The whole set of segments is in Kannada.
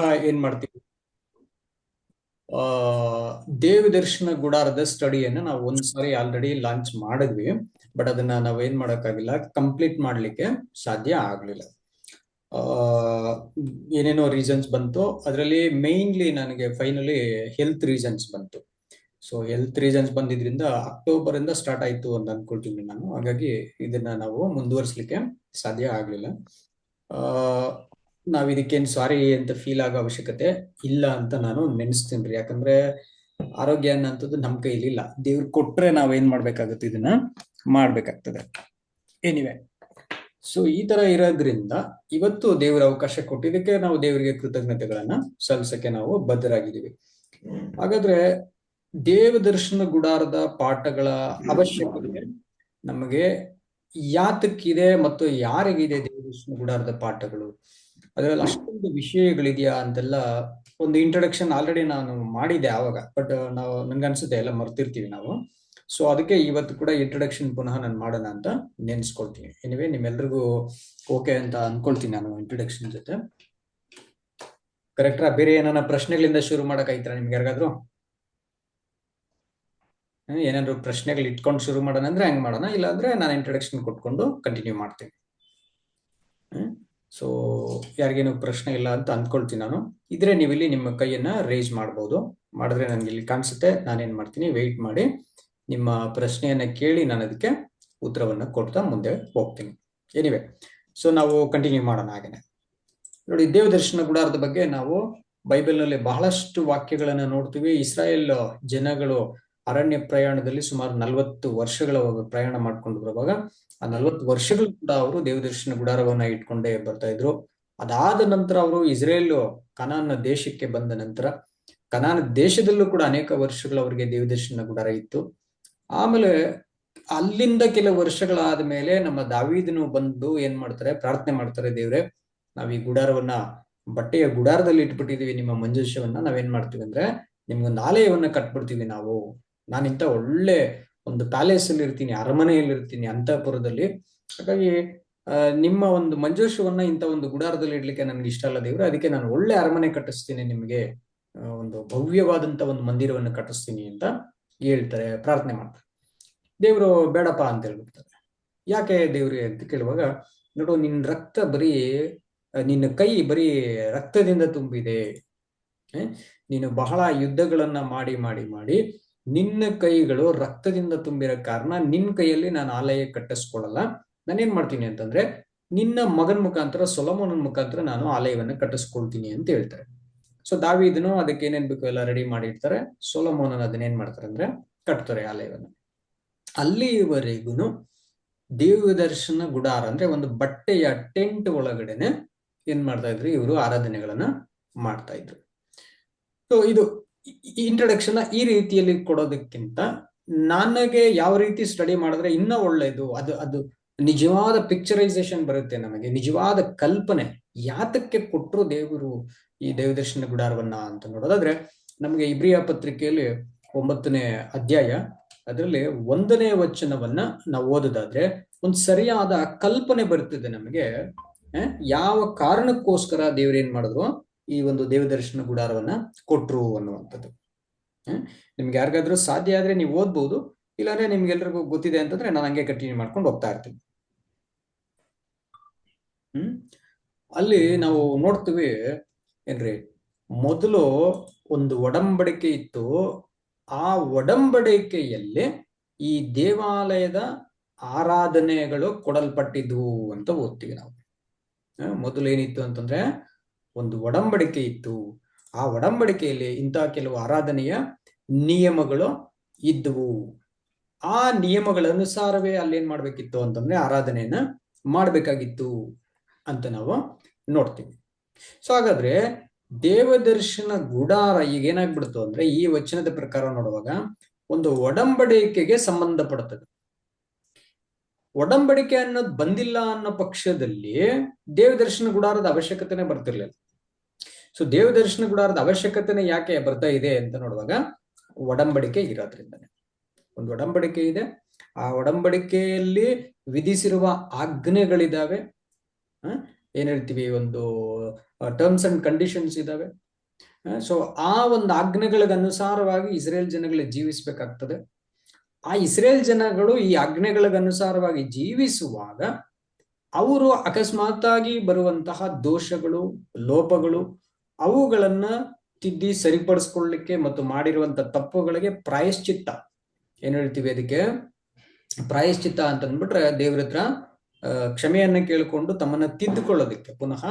ಏನ್ ಮಾಡ್ತೀವಿ? ಆ, ದೇವ ದರ್ಶನ ಗುಡಾರದ ಸ್ಟಡಿಯನ್ನ ನಾವು ಒಂದ್ಸರಿ ಆಲ್ರೆಡಿ ಲಾಂಚ್ ಮಾಡಿದ್ವಿ. ಬಟ್ ಅದನ್ನ ನಾವ್ ಏನ್ ಮಾಡಕ್ಕಾಗಿಲ್ಲ ಕಂಪ್ಲೀಟ್ ಮಾಡ್ಲಿಕ್ಕೆ ಸಾಧ್ಯ ಆಗ್ಲಿಲ್ಲ. ಏನೇನೋ ರೀಸನ್ಸ್ ಬಂತು, ಅದರಲ್ಲಿ ಮೇನ್ಲಿ ನನಗೆ ಫೈನಲಿ ಹೆಲ್ತ್ ರೀಸನ್ಸ್ ಬಂತು. ಸೊ ಹೆಲ್ತ್ ರೀಸನ್ಸ್ ಬಂದಿದ್ರಿಂದ ಅಕ್ಟೋಬರ್ ಇಂದ ಸ್ಟಾರ್ಟ್ ಆಯ್ತು ಅಂತ ಅನ್ಕೊಳ್ತೀನಿ ನಾನು. ಹಾಗಾಗಿ ಇದನ್ನ ನಾವು ಮುಂದುವರಿಸ್ಲಿಕ್ಕೆ ಸಾಧ್ಯ ಆಗ್ಲಿಲ್ಲ. ನಾವ್ ಇದಕ್ಕೇನ್ ಸಾರಿ ಅಂತ ಫೀಲ್ ಆಗೋ ಅವಶ್ಯಕತೆ ಇಲ್ಲ ಅಂತ ನಾನು ನೆನೆಸ್ತೀನಿ ಯಾಕಂದ್ರೆ ಆರೋಗ್ಯ ಅನ್ನೋಂಥದ್ದು ನಮ್ ಕೈಲಿ ಇಲ್ಲ. ದೇವ್ರು ಕೊಟ್ರೆ ನಾವ್ ಏನ್ ಮಾಡ್ಬೇಕಾಗುತ್ತೆ ಇದನ್ನ? ಮಾಡ್ಬೇಕಾಗ್ತದೆ. ಎನಿವೆ ಸೊ ಈ ತರ ಇರೋದ್ರಿಂದ ಇವತ್ತು ದೇವ್ರ ಅವಕಾಶ ಕೊಟ್ಟಿದ್ದಕ್ಕೆ ನಾವು ದೇವರಿಗೆ ಕೃತಜ್ಞತೆಗಳನ್ನ ಸಲ್ಲಿಸಕ್ಕೆ ನಾವು ಬದ್ಧರಾಗಿದ್ದೀವಿ. ಹಾಗಾದ್ರೆ ದೇವ ದರ್ಶನ ಗುಡಾರದ ಪಾಠಗಳ ಅವಶ್ಯಕತೆ ನಮಗೆ ಯಾತಕ್ಕಿದೆ ಮತ್ತು ಯಾರಿಗಿದೆ ದೇವ ದರ್ಶನ ಗುಡಾರದ ಪಾಠಗಳು? ಅದರಲ್ಲಿ ಅಷ್ಟೊಂದು ವಿಷಯಗಳಿದೆಯಾ ಅಂತೆಲ್ಲ ಒಂದು ಇಂಟ್ರಡಕ್ಷನ್ ಆಲ್ರೆಡಿ ನಾನು ಮಾಡಿದ್ದೆ ಆವಾಗ ಬಟ್ ನಾವು ನನ್ಗನ್ಸುತ್ತೆ ಎಲ್ಲ ಮರ್ತಿರ್ತೀವಿ ನಾವು. ಸೊ ಅದಕ್ಕೆ ಇವತ್ತು ಕೂಡ ಇಂಟ್ರಡಕ್ಷನ್ ಪುನಃ ನಾನು ಮಾಡೋಣ ಅಂತ ನೆನೆಸ್ಕೊಳ್ತೀನಿ. ಎನಿವೆ ನಿಮ್ಮೆಲ್ರಿಗೂ ಓಕೆ ಅಂತ ಅನ್ಕೊಳ್ತೀನಿ ನಾನು ಇಂಟ್ರಡಕ್ಷನ್ ಜೊತೆ. ಕರೆಕ್ಟ್ರಾ ಬೇರೆ ಏನಾನ ಪ್ರಶ್ನೆಗಳಿಂದ ಶುರು ಮಾಡಕ್ ಆಯ್ತಾ ನಿಮ್ಗೆ ಯಾರಿಗಾದ್ರು? ಏನಾದ್ರು ಪ್ರಶ್ನೆಗಳು ಇಟ್ಕೊಂಡು ಶುರು ಮಾಡೋಣ ಅಂದ್ರೆ ಹಂಗೆ ಮಾಡೋಣ ಇಲ್ಲ ಅಂದ್ರೆ ನಾನು ಇಂಟ್ರಡಕ್ಷನ್ ಕೊಟ್ಕೊಂಡು ಕಂಟಿನ್ಯೂ ಮಾಡ್ತೀನಿ. ಸೊ ಯಾರಿಗೇನು ಪ್ರಶ್ನೆ ಇಲ್ಲ ಅಂತ ಅಂದ್ಕೊಳ್ತೀನಿ ನಾನು. ಇದ್ರೆ ನೀವು ಇಲ್ಲಿ ನಿಮ್ಮ ಕೈಯನ್ನ ರೇಜ್ ಮಾಡ್ಬೋದು. ಮಾಡಿದ್ರೆ ನನಗೆ ಇಲ್ಲಿ ಕಾಣಿಸುತ್ತೆ. ನಾನೇನ್ ಮಾಡ್ತೀನಿ? ವೆಯ್ಟ್ ಮಾಡಿ. ನಿಮ್ಮ ಪ್ರಶ್ನೆಯನ್ನ ಕೇಳಿ ನಾನು ಅದಕ್ಕೆ ಉತ್ತರವನ್ನ ಕೊಡ್ತಾ ಮುಂದೆ ಹೋಗ್ತೀನಿ. ಎನಿವೆ ಸೊ ನಾವು ಕಂಟಿನ್ಯೂ ಮಾಡೋಣ ಹಾಗೇನೆ. ನೋಡಿ, ದೇವದರ್ಶನ ಗುಡಾರದ ಬಗ್ಗೆ ನಾವು ಬೈಬಲ್ನಲ್ಲಿ ಬಹಳಷ್ಟು ವಾಕ್ಯಗಳನ್ನ ನೋಡ್ತೀವಿ. ಇಸ್ರಾಯೇಲ್ ಜನಗಳು ಅರಣ್ಯ ಪ್ರಯಾಣದಲ್ಲಿ ಸುಮಾರು ನಲವತ್ತು ವರ್ಷಗಳ ಪ್ರಯಾಣ ಮಾಡ್ಕೊಂಡು ಬರುವಾಗ ಆ ನಲವತ್ತು ವರ್ಷಗಳು ಕೂಡ ಅವರು ದೇವದರ್ಶನ ಗುಡಾರವನ್ನ ಇಟ್ಕೊಂಡೇ ಬರ್ತಾ ಇದ್ರು. ಅದಾದ ನಂತರ ಅವರು ಇಸ್ರೇಲ್ ಕನಾನ್ ದೇಶಕ್ಕೆ ಬಂದ ನಂತರ ಕನಾನ್ ದೇಶದಲ್ಲೂ ಕೂಡ ಅನೇಕ ವರ್ಷಗಳು ಅವರಿಗೆ ದೇವದರ್ಶನ ಗುಡಾರ ಇತ್ತು. ಆಮೇಲೆ ಅಲ್ಲಿಂದ ಕೆಲವು ವರ್ಷಗಳಾದ ಮೇಲೆ ನಮ್ಮ ದಾವಿದನು ಬಂದು ಏನ್ ಮಾಡ್ತಾರೆ, ಪ್ರಾರ್ಥನೆ ಮಾಡ್ತಾರೆ, ದೇವ್ರೆ ನಾವ್ ಈ ಗುಡಾರವನ್ನ ಬಟ್ಟೆಯ ಗುಡಾರದಲ್ಲಿ ಇಟ್ಬಿಟ್ಟಿದೀವಿ, ನಿಮ್ಮ ಮಂಜೂಷವನ್ನ ನಾವೇನ್ ಮಾಡ್ತೀವಿ ಅಂದ್ರೆ ನಿಮ್ಗೊಂದು ಆಲಯವನ್ನ ಕಟ್ಬಿಡ್ತೀವಿ ನಾವು. ನಾನಿಂತ ಒಳ್ಳೆ ಒಂದು ಪ್ಯಾಲೇಸ್ ಅಲ್ಲಿ ಇರ್ತೀನಿ, ಅರಮನೆಯಲ್ಲಿ ಇರ್ತೀನಿ ಅಂತಃಪುರದಲ್ಲಿ. ಹಾಗಾಗಿ ನಿಮ್ಮ ಒಂದು ಮಂಜೂಷವನ್ನ ಇಂಥ ಒಂದು ಗುಡಾರದಲ್ಲಿ ಇಡ್ಲಿಕ್ಕೆ ನನ್ಗೆ ಇಷ್ಟ ಅಲ್ಲ ದೇವ್ರೆ. ಅದಕ್ಕೆ ನಾನು ಒಳ್ಳೆ ಅರಮನೆ ಕಟ್ಟಿಸ್ತೀನಿ ನಿಮಗೆ. ಒಂದು ಭವ್ಯವಾದಂತ ಒಂದು ಮಂದಿರವನ್ನು ಕಟ್ಟಿಸ್ತೀನಿ ಅಂತ ಹೇಳ್ತಾರೆ, ಪ್ರಾರ್ಥನೆ ಮಾಡ್ತಾರೆ. ದೇವ್ರು ಬೇಡಪ್ಪ ಅಂತ ಹೇಳ್ಬಿಡ್ತಾರೆ. ಯಾಕೆ ದೇವ್ರಿ ಅಂತ ಕೇಳುವಾಗ, ನೋಡು, ನಿನ್ ರಕ್ತ ಬರೀ, ನಿನ್ನ ಕೈ ಬರೀ ರಕ್ತದಿಂದ ತುಂಬಿದೆ. ನೀನು ಬಹಳ ಯುದ್ಧಗಳನ್ನ ಮಾಡಿ ಮಾಡಿ ಮಾಡಿ ನಿನ್ನ ಕೈಗಳು ರಕ್ತದಿಂದ ತುಂಬಿರೋ ಕಾರಣ ನಿನ್ನ ಕೈಯಲ್ಲಿ ನಾನು ಆಲಯ ಕಟ್ಟಿಸ್ಕೊಳ್ಳಲ್ಲ. ನಾನೇನ್ ಮಾಡ್ತೀನಿ ಅಂತಂದ್ರೆ ನಿನ್ನ ಮಗನ ಮುಖಾಂತರ, ಸೊಲಮೋನನ್ ಮುಖಾಂತರ ನಾನು ಆಲಯವನ್ನ ಕಟ್ಟಿಸ್ಕೊಳ್ತೀನಿ ಅಂತ ಹೇಳ್ತಾರೆ. ಸೊ ದಾವಿದನು ಅದಕ್ಕೆ ಏನೇನ್ ಬೇಕು ಎಲ್ಲ ರೆಡಿ ಮಾಡಿರ್ತಾರೆ. ಸೊಲಮೋನನ್ ಅದನ್ನೇನ್ ಮಾಡ್ತಾರೆ ಅಂದ್ರೆ ಕಟ್ತಾರೆ ಆಲಯವನ್ನ. ಅಲ್ಲಿವರೆಗೂ ದೇವದರ್ಶನ ಗುಡಾರ ಅಂದ್ರೆ ಒಂದು ಬಟ್ಟೆಯ ಟೆಂಟ್ ಒಳಗಡೆನೆ ಏನ್ ಮಾಡ್ತಾ ಇದ್ರು? ಇವರು ಆರಾಧನೆಗಳನ್ನ ಮಾಡ್ತಾ ಇದ್ರು. ಸೊ ಇದು ಇಂಟ್ರಡಕ್ಷನ್ ಈ ರೀತಿಯಲ್ಲಿ ಕೊಡೋದಕ್ಕಿಂತ ನನಗೆ ಯಾವ ರೀತಿ ಸ್ಟಡಿ ಮಾಡಿದ್ರೆ ಇನ್ನ ಒಳ್ಳೇದು, ಅದು ಅದು ನಿಜವಾದ ಪಿಕ್ಚರೈಸೇಷನ್ ಬರುತ್ತೆ ನಮಗೆ, ನಿಜವಾದ ಕಲ್ಪನೆ ಯಾತಕ್ಕೆ ಕೊಟ್ಟರು ದೇವರು ಈ ದೇವದರ್ಶನ ಗುಡಾರವನ್ನ ಅಂತ ನೋಡೋದಾದ್ರೆ ನಮಗೆ ಇಬ್ರಿಯ ಪತ್ರಿಕೆಯಲ್ಲಿ ಒಂಬತ್ತನೇ ಅಧ್ಯಾಯ ಅದರಲ್ಲಿ ಒಂದನೇ ವಚನವನ್ನ ನಾವು ಓದೋದಾದ್ರೆ ಒಂದು ಸರಿಯಾದ ಕಲ್ಪನೆ ಬರ್ತದೆ ನಮಗೆ ಯಾವ ಕಾರಣಕ್ಕೋಸ್ಕರ ದೇವ್ರ ಏನ್ ಮಾಡಿದ್ರು? ಈ ಒಂದು ದೇವದರ್ಶನ ಗುಡಾರವನ್ನ ಕೊಟ್ರು ಅನ್ನುವಂಥದ್ದು. ನಿಮ್ಗೆ ಯಾರಿಗಾದ್ರೂ ಸಾಧ್ಯ ಆದ್ರೆ ನೀವು ಓದ್ಬಹುದು ಇಲ್ಲಾಂದ್ರೆ ನಿಮ್ಗೆಲ್ರಿಗೂ ಗೊತ್ತಿದೆ ಅಂತಂದ್ರೆ ನಾನು ಹಂಗೆ ಕಂಟಿನ್ಯೂ ಮಾಡ್ಕೊಂಡು ಹೋಗ್ತಾ ಇರ್ತೀನಿ. ಹ್ಮ್? ಅಲ್ಲಿ ನಾವು ನೋಡ್ತೀವಿ, ಏನ್ರಿ? ಮೊದಲು ಒಂದು ಒಡಂಬಡಿಕೆ ಇತ್ತು. ಆ ಒಡಂಬಡಿಕೆಯಲ್ಲಿ ಈ ದೇವಾಲಯದ ಆರಾಧನೆಗಳು ಕೊಡಲ್ಪಟ್ಟಿದ್ವು ಅಂತ ಓದ್ತೀವಿ ನಾವು. ಮೊದಲು ಏನಿತ್ತು ಅಂತಂದ್ರೆ ಒಂದು ಒಡಂಬಡಿಕೆ ಇತ್ತು. ಆ ಒಡಂಬಡಿಕೆಯಲ್ಲಿ ಇಂತಹ ಕೆಲವು ಆರಾಧನೆಯ ನಿಯಮಗಳು ಇದ್ದವು. ಆ ನಿಯಮಗಳ ಅನುಸಾರವೇ ಅಲ್ಲೇನ್ ಮಾಡ್ಬೇಕಿತ್ತು ಅಂತಂದ್ರೆ ಆರಾಧನೆಯನ್ನ ಮಾಡ್ಬೇಕಾಗಿತ್ತು ಅಂತ ನಾವು ನೋಡ್ತೀವಿ. ಸೊ ಹಾಗಾದ್ರೆ ದೇವದರ್ಶನ ಗುಡಾರ ಈಗ ಏನಾಗ್ಬಿಡ್ತು ಅಂದ್ರೆ ಈ ವಚನದ ಪ್ರಕಾರ ನೋಡುವಾಗ ಒಂದು ಒಡಂಬಡಿಕೆಗೆ ಸಂಬಂಧಪಡುತ್ತದೆ ಒಡಂಬಡಿಕೆ ಅನ್ನೋದು ಬಂದಿಲ್ಲ ಅನ್ನೋ ಪಕ್ಷದಲ್ಲಿ ದೇವದರ್ಶನ ಗುಡಾರದ ಅವಶ್ಯಕತೆನೆ ಬರ್ತಿರ್ಲಿಲ್ಲ. ಸೊ ದೇವದರ್ಶನ ಗುಡಾರದ ಅವಶ್ಯಕತೆನೇ ಯಾಕೆ ಬರ್ತಾ ಇದೆ ಅಂತ ನೋಡುವಾಗ ಒಡಂಬಡಿಕೆ ಇರೋದ್ರಿಂದನೇ. ಒಂದು ಒಡಂಬಡಿಕೆ ಇದೆ. ಆ ಒಡಂಬಡಿಕೆಯಲ್ಲಿ ವಿಧಿಸಿರುವ ಆಜ್ಞೆಗಳಿದಾವೆ. ಏನ್ ಹೇಳ್ತೀವಿ? ಒಂದು ಟರ್ಮ್ಸ್ ಅಂಡ್ ಕಂಡೀಷನ್ಸ್ ಇದಾವೆ. ಸೊ ಆ ಒಂದು ಆಜ್ಞೆಗಳಿಗೆ ಅನುಸಾರವಾಗಿ ಇಸ್ರೇಲ್ ಜನಗಳು ಜೀವಿಸಬೇಕಾಗ್ತದೆ. ಆ ಇಸ್ರೇಲ್ ಜನಗಳು ಈ ಆಜ್ಞೆಗಳಿಗೆ ಅನುಸಾರವಾಗಿ ಜೀವಿಸುವಾಗ ಅವರು ಅಕಸ್ಮಾತ್ತಾಗಿ ಬರುವಂತಹ ದೋಷಗಳು, ಲೋಪಗಳು ಅವುಗಳನ್ನ ತಿದ್ದಿ ಸರಿಪಡಿಸ್ಕೊಳ್ಳಿಕ್ಕೆ ಮತ್ತು ಮಾಡಿರುವಂತ ತಪ್ಪುಗಳಿಗೆ ಪ್ರಾಯಶ್ಚಿತ್ತ. ಏನ್ ಹೇಳ್ತೀವಿ ಅದಕ್ಕೆ? ಪ್ರಾಯಶ್ಚಿತ್ತ ಅಂತ ಅಂದ್ಬಿಟ್ರೆ ದೇವ್ರ ಹತ್ರ ಕ್ಷಮೆಯನ್ನ ಕೇಳಿಕೊಂಡು ತಮ್ಮನ್ನ ತಿದ್ದುಕೊಳ್ಳೋದಕ್ಕೆ ಪುನಃ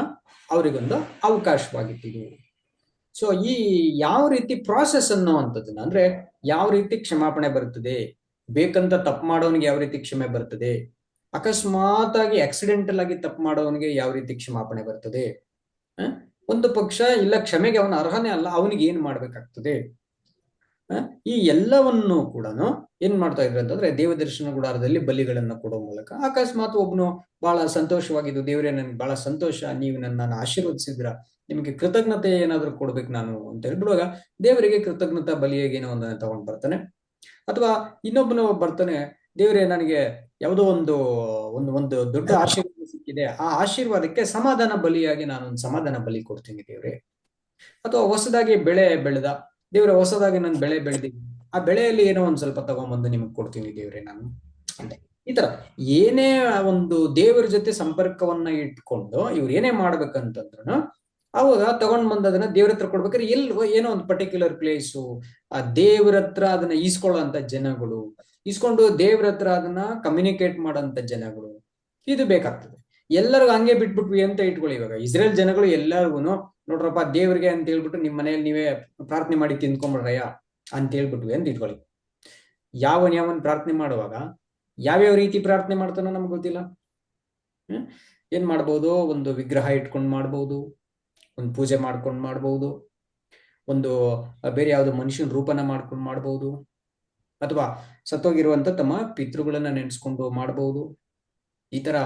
ಅವರಿಗೊಂದು ಅವಕಾಶವಾಗಿತ್ತು ಸೊ ಈ ಯಾವ ರೀತಿ ಪ್ರಾಸೆಸ್ ಅನ್ನೋವಂಥದ್ದನ್ನ, ಅಂದ್ರೆ ಯಾವ ರೀತಿ ಕ್ಷಮಾಪಣೆ ಬರ್ತದೆ, ಬೇಕಂತ ತಪ್ಪು ಮಾಡೋನಿಗೆ ಯಾವ ರೀತಿ ಕ್ಷಮೆ ಬರ್ತದೆ ಅಕಸ್ಮಾತ್ ಆಗಿ ಆಕ್ಸಿಡೆಂಟಲ್ ಆಗಿ ತಪ್ಪು ಮಾಡೋವನಿಗೆ ಯಾವ ರೀತಿ ಕ್ಷಮಾಪಣೆ ಬರ್ತದೆ? ಒಂದು ಪಕ್ಷ ಇಲ್ಲ, ಕ್ಷಮೆಗೆ ಅವನ ಅರ್ಹನೇ ಅಲ್ಲ, ಅವನಿಗೆ ಏನ್ ಮಾಡ್ಬೇಕಾಗ್ತದೆ? ಈ ಎಲ್ಲವನ್ನು ಕೂಡ ಏನ್ ಮಾಡ್ತಾ ಇದ್ರು ಅಂತಂದ್ರೆ ದೇವದರ್ಶನ ಗುಡಾರದಲ್ಲಿ ಬಲಿಗಳನ್ನ ಕೊಡೋ ಮೂಲಕ ಅಕಸ್ಮಾತ್ ಒಬ್ನು ಬಹಳ ಸಂತೋಷವಾಗಿದ್ದು, ದೇವರೇ ನನ್ಗೆ ಬಹಳ ಸಂತೋಷ, ನೀವು ನನ್ನನ್ನು ಆಶೀರ್ವದಿಸಿದ್ರ, ನಿಮಗೆ ಕೃತಜ್ಞತೆ ಏನಾದ್ರು ಕೊಡ್ಬೇಕು ನಾನು ಅಂತ ಹೇಳ್ಬಿಡುವಾಗ ದೇವರಿಗೆ ಕೃತಜ್ಞತಾ ಬಲಿಯಾಗಿ ಏನೋ ಒಂದನ್ನ ತಗೊಂಡ್ ಬರ್ತಾನೆ ಅಥವಾ ಇನ್ನೊಬ್ಬನು ಬರ್ತಾನೆ, ದೇವರೇ ನನಗೆ ಯಾವುದೋ ಒಂದು ಒಂದು ಒಂದು ದೊಡ್ಡ ಆಶೀರ್ವಾದ ಸಿಕ್ಕಿದೆ ಆ ಆಶೀರ್ವಾದಕ್ಕೆ ಸಮಾಧಾನ ಬಲಿಯಾಗಿ ನಾನು ಒಂದು ಸಮಾಧಾನ ಬಲಿ ಕೊಡ್ತೀನಿ ದೇವ್ರೆ. ಅಥವಾ ಹೊಸದಾಗಿ ಬೆಳೆ ಬೆಳೆದ, ದೇವ್ರೆ ಹೊಸದಾಗಿ ನಾನು ಬೆಳೆ ಬೆಳೆದಿದ್ದೀನಿ. ಆ ಬೆಳೆಯಲ್ಲಿ ಏನೋ ಒಂದ್ ಸ್ವಲ್ಪ ತಗೊಂಡ್ಬಂದು ನಿಮಗೆ ಕೊಡ್ತೀನಿ ದೇವ್ರೆ ನಾನು. ಅಂತ. ಈ ತರ ಏನೇ ಒಂದು ದೇವರ ಜೊತೆ ಸಂಪರ್ಕವನ್ನ ಇಟ್ಕೊಂಡು ಇವ್ರು ಏನೇ ಮಾಡ್ಬೇಕಂತಂದ್ರು ಅವಾಗ ತಗೊಂಡ್ ಬಂದ ಅದನ್ನ ದೇವ್ರ ಹತ್ರ ಕೊಡ್ಬೇಕಾದ್ರೆ ಎಲ್ ಏನೋ ಒಂದು ಪರ್ಟಿಕ್ಯುಲರ್ ಪ್ಲೇಸು ಆ ದೇವ್ರ ಹತ್ರ ಅದನ್ನ ಈಸ್ಕೊಳ್ಳೋಂತ ಜನಗಳು, ಈಸ್ಕೊಂಡು ದೇವ್ರ ಹತ್ರ ಅದನ್ನ ಕಮ್ಯುನಿಕೇಟ್ ಮಾಡೋಂತ ಜನಗಳು, ಇದು ಬೇಕಾಗ್ತದೆ. ಎಲ್ಲರಿಗೂ ಹಂಗೆ ಬಿಟ್ಬಿಟ್ವಿ ಅಂತ ಇಟ್ಕೊಳ್ಳಿ ಇವಾಗ. ಇಸ್ರೇಲ್ ಜನಗಳು ಎಲ್ಲರಿಗೂ ನೋಡ್ರಪ್ಪ, ದೇವ್ರಿಗೆ ಅಂತ ಹೇಳ್ಬಿಟ್ಟು ನಿಮ್ ಮನೆಯಲ್ಲಿ ನೀವೇ ಪ್ರಾರ್ಥನೆ ಮಾಡಿ ತಿಂದ್ಕೊಂಬಿಡ್ರಯ್ಯ ಅಂತ ಹೇಳ್ಬಿಟ್ವಿ ಅಂತ ಇಟ್ಕೊಳ್ಳಿ. ಯಾವನ್ ಯಾವನ್ ಪ್ರಾರ್ಥನೆ ಮಾಡುವಾಗ, ಯಾವ್ಯಾವ ರೀತಿ ಪ್ರಾರ್ಥನೆ ಮಾಡ್ತಾನೋ ನಮ್ಗೆ ಗೊತ್ತಿಲ್ಲ? ಏನ್ ಮಾಡ್ಬೋದು? ಒಂದು ವಿಗ್ರಹ ಇಟ್ಕೊಂಡು ಮಾಡ್ಬೋದು, ಒಂದು ಪೂಜೆ ಮಾಡ್ಕೊಂಡು ಮಾಡ್ಬೋದು, ಒಂದು ಬೇರೆ ಯಾವ್ದೋ ಮನುಷ್ಯನ ರೂಪನ ಮಾಡ್ಕೊಂಡು ಮಾಡ್ಬೋದು, ಅಥವಾ ಸತ್ತೋಗಿರುವಂತ ತಮ್ಮ ಪಿತೃಗಳನ್ನ ನೆನೆಸ್ಕೊಂಡು ಮಾಡ್ಬೋದು. ಈ ತರ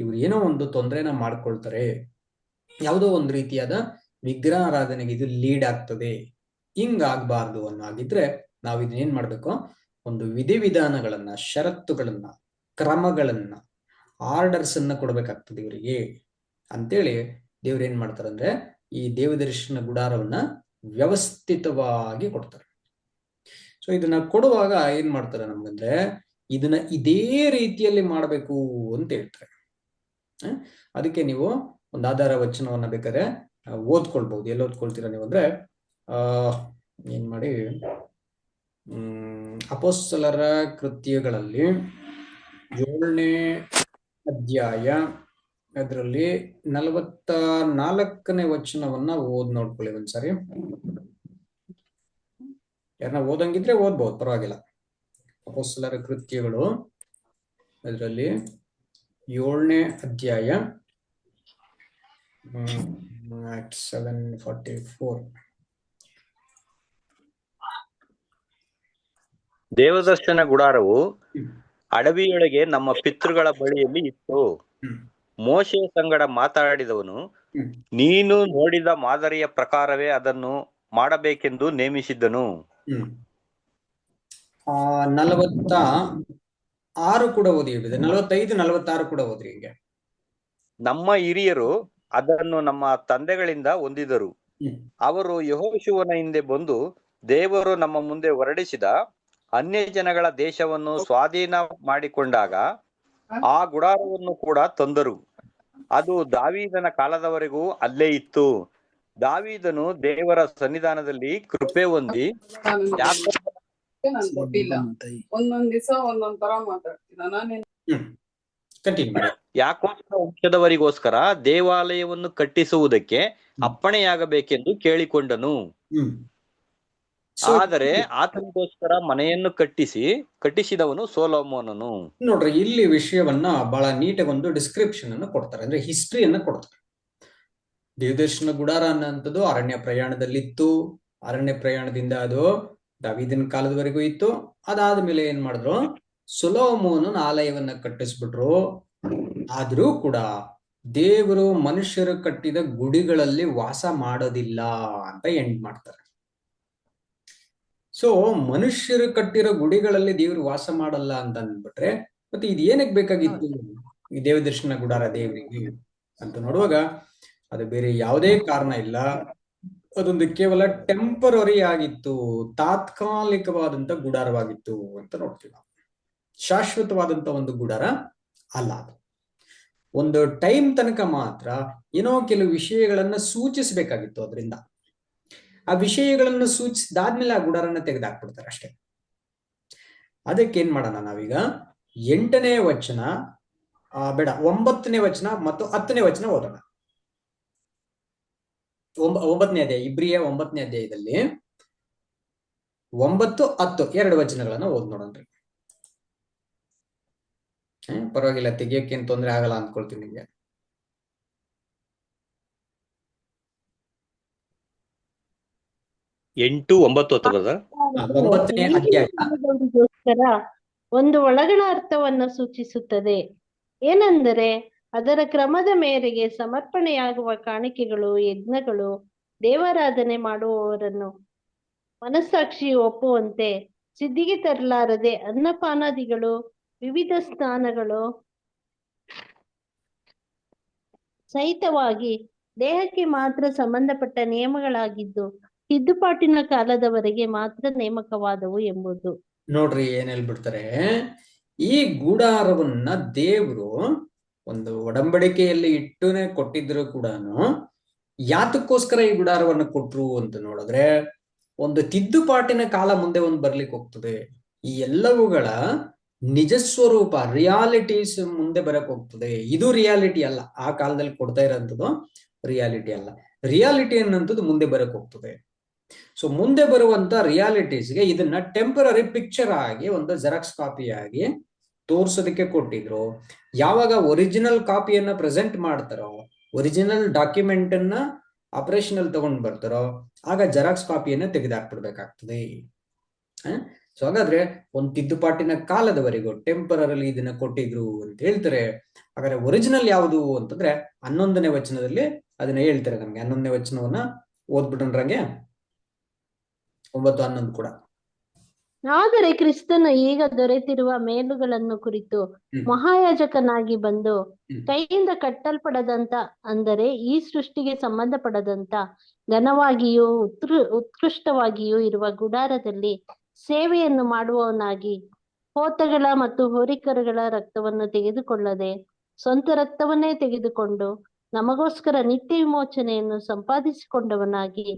ಇವ್ರು ಏನೋ ಒಂದು ತೊಂದರೆನ ಮಾಡ್ಕೊಳ್ತಾರೆ. ಯಾವುದೋ ಒಂದು ರೀತಿಯಾದ ವಿಗ್ರಹಾರಾಧನೆಗೆ ಇದು ಲೀಡ್ ಆಗ್ತದೆ. ಹಿಂಗಾಗ್ಬಾರ್ದು ಅನ್ನೋಗಿದ್ರೆ ನಾವು ಇದನ್ನ ಏನ್ ಮಾಡ್ಬೇಕು? ಒಂದು ವಿಧಿವಿಧಾನಗಳನ್ನ, ಷರತ್ತುಗಳನ್ನ, ಕ್ರಮಗಳನ್ನ ಆರ್ಡರ್ಸ್ ಅನ್ನ ಕೊಡ್ಬೇಕಾಗ್ತದೆ ಇವರಿಗೆ. ಅಂತೇಳಿ ದೇವ್ರು ಏನ್ ಮಾಡ್ತಾರಂದ್ರೆ ಈ ದೇವದರ್ಶನ ಗುಡಾರವನ್ನ ವ್ಯವಸ್ಥಿತವಾಗಿ ಕೊಡ್ತಾರೆ. ಸೊ ಇದನ್ನ ಕೊಡುವಾಗ ಏನ್ ಮಾಡ್ತಾರೆ ನಮ್ಗಂದ್ರೆ, ಇದನ್ನ ಇದೇ ರೀತಿಯಲ್ಲಿ ಮಾಡಬೇಕು ಅಂತ ಹೇಳ್ತಾರೆ? ಅದಕ್ಕೆ ನೀವು ಒಂದು ಆಧಾರ ವಚನವನ್ನ ಬೇಕಾದ್ರೆ ಓದ್ಕೊಳ್ಬಹುದು ಎಲ್ಲಿ ಓದ್ಕೊಳ್ತೀರಾ ನೀವು ಅಂದ್ರೆ, ಆ, ಏನ್ ಮಾಡಿ, ಹ್ಮ್, ಅಪೋಸ್ತಲರ ಕೃತ್ಯಗಳಲ್ಲಿ ಏಳನೇ ಅಧ್ಯಾಯ ಅದರಲ್ಲಿ ನಲವತ್ತ ನಾಲ್ಕನೇ ವಚನವನ್ನ ಓದ್ ನೋಡ್ಕೊಳ್ಳಿ ಒಂದ್ಸರಿ. ಯಾರನ್ನ ಓದಂಗಿದ್ರೆ ಓದ್ಬಹುದು ಪರವಾಗಿಲ್ಲ. ಅಪೋಸ್ತಲರ ಕೃತ್ಯಗಳು ಅದರಲ್ಲಿ ಏಳನೇ ಅಧ್ಯಾಯ ಸೆವೆನ್ ಫಾರ್ಟಿ ಫೋರ್ ದೇವದರ್ಶನ ಗುಡಾರವು. ಅಡವಿಯೊಳಗೆ ನಮ್ಮ ಪಿತೃಗಳ ಬಳಿಯಲ್ಲಿ ಇತ್ತು. ಮೋಶೆ ಸಂಗಡ ಮಾತಾಡಿದವನು ನೀನು ನೋಡಿದ ಮಾದರಿಯ ಪ್ರಕಾರವೇ ಅದನ್ನು ಮಾಡಬೇಕೆಂದು ನೇಮಿಸಿದ್ದನು. ನಲವತ್ತ ಆರು ಕೂಡ ಓದಿ ಹೇಳಿದೆ ನಲವತ್ತೈದು ನಲವತ್ತಾರು ಕೂಡ ಓದ್ರಿ ಹಿಂಗೆ. ನಮ್ಮ ಹಿರಿಯರು ಅದನ್ನು ನಮ್ಮ ತಂದೆಗಳಿಂದ ಹೊಂದಿದರು. ಅವರು ಯಹೋಶುವನ ಹಿಂದೆ ಬಂದು ದೇವರು ನಮ್ಮ ಮುಂದೆ ಹೊರಡಿಸಿದ ಅನ್ಯ ಜನಗಳ ದೇಶವನ್ನು ಸ್ವಾಧೀನ ಮಾಡಿಕೊಂಡಾಗ ಆ ಗುಡಾರವನ್ನು ಕೂಡ ತಂದರು. ಅದು ದಾವೀದನ ಕಾಲದವರೆಗೂ ಅಲ್ಲೇ ಇತ್ತು. ದಾವೀದನು ದೇವರ ಸನ್ನಿಧಾನದಲ್ಲಿ ಕೃಪೆ ಹೊಂದಿ ನಾನು ಕೊಟ್ಟಿಲ್ಲ ಒಂದೊಂದ್ ದಿವಸ ಒಂದೊಂದ್ ತರ ಮಾತಾಡ್ತೀನಿ. ನಾನೇನ್ ಯಾಕೋಬನ ವಂಶದವರಿಗೋಸ್ಕರ ದೇವಾಲಯವನ್ನು ಕಟ್ಟಿಸುವುದಕ್ಕೆ ಅಪ್ಪಣೆಯಾಗಬೇಕೆಂದು ಕೇಳಿಕೊಂಡನು. ಆದರೆ ಆತನಿಗೋಸ್ಕರ ಮನೆಯನ್ನು ಕಟ್ಟಿಸಿ ಕಟ್ಟಿಸಿದವನು ಸೋಲೋಮೋನನು. ನೋಡ್ರಿ ಇಲ್ಲಿ ವಿಷಯವನ್ನ ಬಹಳ ನೀಟಾಗಿ ಒಂದು ಡಿಸ್ಕ್ರಿಪ್ಷನ್ ಅನ್ನು ಕೊಡ್ತಾರೆ. ಅಂದ್ರೆ ಹಿಸ್ಟ್ರಿಯನ್ನ ಕೊಡ್ತಾರೆ. ದೇವದರ್ಶನ ಗುಡಾರ ಅನ್ನೋಂಥದ್ದು ಅರಣ್ಯ ಪ್ರಯಾಣದಲ್ಲಿತ್ತು. ಅರಣ್ಯ ಪ್ರಯಾಣದಿಂದ ಅದು ದಾವಿದನ ಕಾಲದವರೆಗೂ ಇತ್ತು. ಅದಾದ ಮೇಲೆ ಏನ್ ಮಾಡಿದ್ರು? ಸುಲೋಮೋನ ಆಲಯವನ್ನ ಕಟ್ಟಿಸ್ಬಿಟ್ರು. ಆದ್ರೂ ಕೂಡ ದೇವರು ಮನುಷ್ಯರು ಕಟ್ಟಿದ ಗುಡಿಗಳಲ್ಲಿ ವಾಸ ಮಾಡೋದಿಲ್ಲ ಅಂತ ಎಂಡ್ ಮಾಡ್ತಾರೆ. ಸೊ ಮನುಷ್ಯರು ಕಟ್ಟಿರೋ ಗುಡಿಗಳಲ್ಲಿ ದೇವರು ವಾಸ ಮಾಡಲ್ಲ ಅಂತ ಅಂದ್ಬಿಟ್ರೆ ಮತ್ತೆ ಇದು ಏನಕ್ಕೆ ಬೇಕಾಗಿತ್ತು? ಈ ದೇವದರ್ಶನ ಗುಡಾರ ದೇವರಿಗೆ ಅಂತ ನೋಡುವಾಗ, ಅದು ಬೇರೆ ಯಾವುದೇ ಕಾರಣ ಇಲ್ಲ. ಅದೊಂದು ಕೇವಲ ಟೆಂಪರರಿ ಆಗಿತ್ತು, ತಾತ್ಕಾಲಿಕವಾದಂತ ಗುಡಾರವಾಗಿತ್ತು ಅಂತ ನೋಡ್ತೀವಿ ನಾವು. ಶಾಶ್ವತವಾದಂತ ಒಂದು ಗುಡಾರ ಅಲ್ಲ ಅದು. ಒಂದು ಟೈಮ್ ತನಕ ಮಾತ್ರ ಏನೋ ಕೆಲವು ವಿಷಯಗಳನ್ನ ಸೂಚಿಸಬೇಕಾಗಿತ್ತು ಅದರಿಂದ. ಆ ವಿಷಯಗಳನ್ನು ಸೂಚಿಸಿದಾದ್ಮೇಲೆ ಆ ಗುಡಾರನ್ನ ತೆಗೆದಾಕ್ಬಿಡ್ತಾರೆ ಅಷ್ಟೇ. ಅದಕ್ಕೆ ಏನ್ ಮಾಡೋಣ ನಾವೀಗ? ಎಂಟನೇ ವಚನ, ಆ, ಬೇಡ, ಒಂಬತ್ತನೇ ವಚನ ಮತ್ತು ಹತ್ತನೇ ವಚನ ಓದೋಣ. ಒಂಬ ಒಂಬತ್ತನೇ ಅಧ್ಯಾಯ ಇಬ್ರಿಯ ಒಂಬತ್ತನೇ ಅಧ್ಯಾಯದಲ್ಲಿ ಒಂಬತ್ತು ಹತ್ತು ಎರಡು ವಚನಗಳನ್ನ ಓದ್ ನೋಡೋಣ್ರಿ ಪರವಾಗಿಲ್ಲ ತೆಗಿಯಕ್ಕೇನ್ ತೊಂದ್ರೆ ಆಗಲ್ಲ ಅಂದ್ಕೊಳ್ತೀನಿ ನಿಮ್ಗೆ. ಎಂಟು ಒಂಬತ್ತು ಒಂದು ಒಳಗಣ ಅರ್ಥವನ್ನು ಸೂಚಿಸುತ್ತದೆ. ಏನೆಂದರೆ ಅದರ ಕ್ರಮದ ಮೇರೆಗೆ ಸಮರ್ಪಣೆಯಾಗುವ ಕಾಣಿಕೆಗಳು, ಯಜ್ಞಗಳು, ದೇವಾರಾಧನೆ ಮಾಡುವವರನ್ನು ಮನಸ್ಸಾಕ್ಷಿ ಒಪ್ಪುವಂತೆ ಸಿದ್ಧಿಗೆ ತರಲಾರದೆ ಅನ್ನಪಾನಾದಿಗಳು, ವಿವಿಧ ಸ್ಥಾನಗಳು ಸಹಿತವಾಗಿ ದೇಹಕ್ಕೆ ಮಾತ್ರ ಸಂಬಂಧಪಟ್ಟ ನಿಯಮಗಳಾಗಿದ್ದು, ತಿದ್ದುಪಾಟಿನ ಕಾಲದವರೆಗೆ ಮಾತ್ರ ನೇಮಕವಾದವು ಎಂಬುದು. ನೋಡ್ರಿ ಏನ್ ಹೇಳ್ಬಿಡ್ತಾರೆ? ಈ ಗೂಡಾರವನ್ನ ದೇವ್ರು ಒಂದು ಒಡಂಬಡಿಕೆಯಲ್ಲಿ ಇಟ್ಟುನೇ ಕೊಟ್ಟಿದ್ರು ಕೂಡ ಯಾತಕ್ಕೋಸ್ಕರ ಈ ಗುಡಾರವನ್ನು ಕೊಟ್ರು ಅಂತ ನೋಡಿದ್ರೆ ಒಂದು ತಿದ್ದುಪಾಟಿನ ಕಾಲ ಮುಂದೆ ಒಂದು ಬರ್ಲಿಕ್ಕೆ ಹೋಗ್ತದೆ. ಈ ಎಲ್ಲವುಗಳ ನಿಜ ಸ್ವರೂಪ ರಿಯಾಲಿಟೀಸ್ ಮುಂದೆ ಬರಕ್ ಹೋಗ್ತದೆ. ಇದು ರಿಯಾಲಿಟಿ ಅಲ್ಲ. ಆ ಕಾಲದಲ್ಲಿ ಕೊಡ್ತಾ ಇರೋಂಥದ್ದು ರಿಯಾಲಿಟಿ ಅಲ್ಲ. ರಿಯಾಲಿಟಿ ಅನ್ನೋಂಥದ್ದು ಮುಂದೆ ಬರಕ್ ಹೋಗ್ತದೆ. ಸೊ ಮುಂದೆ ಬರುವಂತ ರಿಯಾಲಿಟೀಸ್ಗೆ ಇದನ್ನ ಟೆಂಪರರಿ ಪಿಕ್ಚರ್ ಆಗಿ, ಒಂದು ಜೆರಾಕ್ಸ್ ಕಾಪಿ ಆಗಿ ತೋರ್ಸೋದಕ್ಕೆ ಕೊಟ್ಟಿದ್ರು. ಯಾವಾಗ ಒರಿಜಿನಲ್ ಕಾಪಿಯನ್ನ ಪ್ರೆಸೆಂಟ್ ಮಾಡ್ತಾರೋ ಒರಿಜಿನಲ್ ಡಾಕ್ಯುಮೆಂಟ್ ಅನ್ನ ಆಪರೇಷನಲ್ ತಗೊಂಡ್ ಬರ್ತಾರೋ, ಆಗ ಜೆರಾಕ್ಸ್ ಕಾಪಿಯನ್ನ ತೆಗೆದಾಕ್ಬಿಡ್ಬೇಕಾಗ್ತದೆ. ಸೊ ಹಾಗಾದ್ರೆ ಒಂದು ತಿದ್ದುಪಾಟಿನ ಕಾಲದವರೆಗೂ ಟೆಂಪರರಲ್ಲಿ ಇದನ್ನ ಕೊಟ್ಟಿದ್ರು ಅಂತ ಹೇಳ್ತಾರೆ. ಹಾಗಾದ್ರೆ ಒರಿಜಿನಲ್ ಯಾವುದು ಅಂತಂದ್ರೆ ಹನ್ನೊಂದನೇ ವಚನದಲ್ಲಿ ಅದನ್ನ ಹೇಳ್ತಾರೆ ನಮ್ಗೆ. ಹನ್ನೊಂದನೇ ವಚನವನ್ನ ಓದ್ಬಿಟ್ರಂಗೆ ಒಂಬತ್ತು ಹನ್ನೊಂದು ಕೂಡ. ಆದರೆ ಕ್ರಿಸ್ತನು ಈಗ ದೊರೆತಿರುವ ಮೇಲುಗಳನ್ನು ಕುರಿತು. ಮಹಾಯಾಜಕನಾಗಿ ಬಂದು ಕೈಯಿಂದ ಕಟ್ಟಲ್ಪಡದಂತ ಅಂದರೆ ಈ ಸೃಷ್ಟಿಗೆ ಸಂಬಂಧಪಡದಂತ ಘನವಾಗಿಯೂ ಉತ್ಕೃ ಉತ್ಕೃಷ್ಟವಾಗಿಯೂ ಇರುವ ಗುಡಾರದಲ್ಲಿ ಸೇವೆಯನ್ನು ಮಾಡುವವನಾಗಿ ಹೋತಗಳ ಮತ್ತು ಹೋರಿಕರುಗಳ ರಕ್ತವನ್ನು ತೆಗೆದುಕೊಳ್ಳದೆ ಸ್ವಂತ ರಕ್ತವನ್ನೇ ತೆಗೆದುಕೊಂಡು ನಮಗೋಸ್ಕರ ನಿತ್ಯ ವಿಮೋಚನೆಯನ್ನು ಸಂಪಾದಿಸಿಕೊಂಡವನಾಗಿ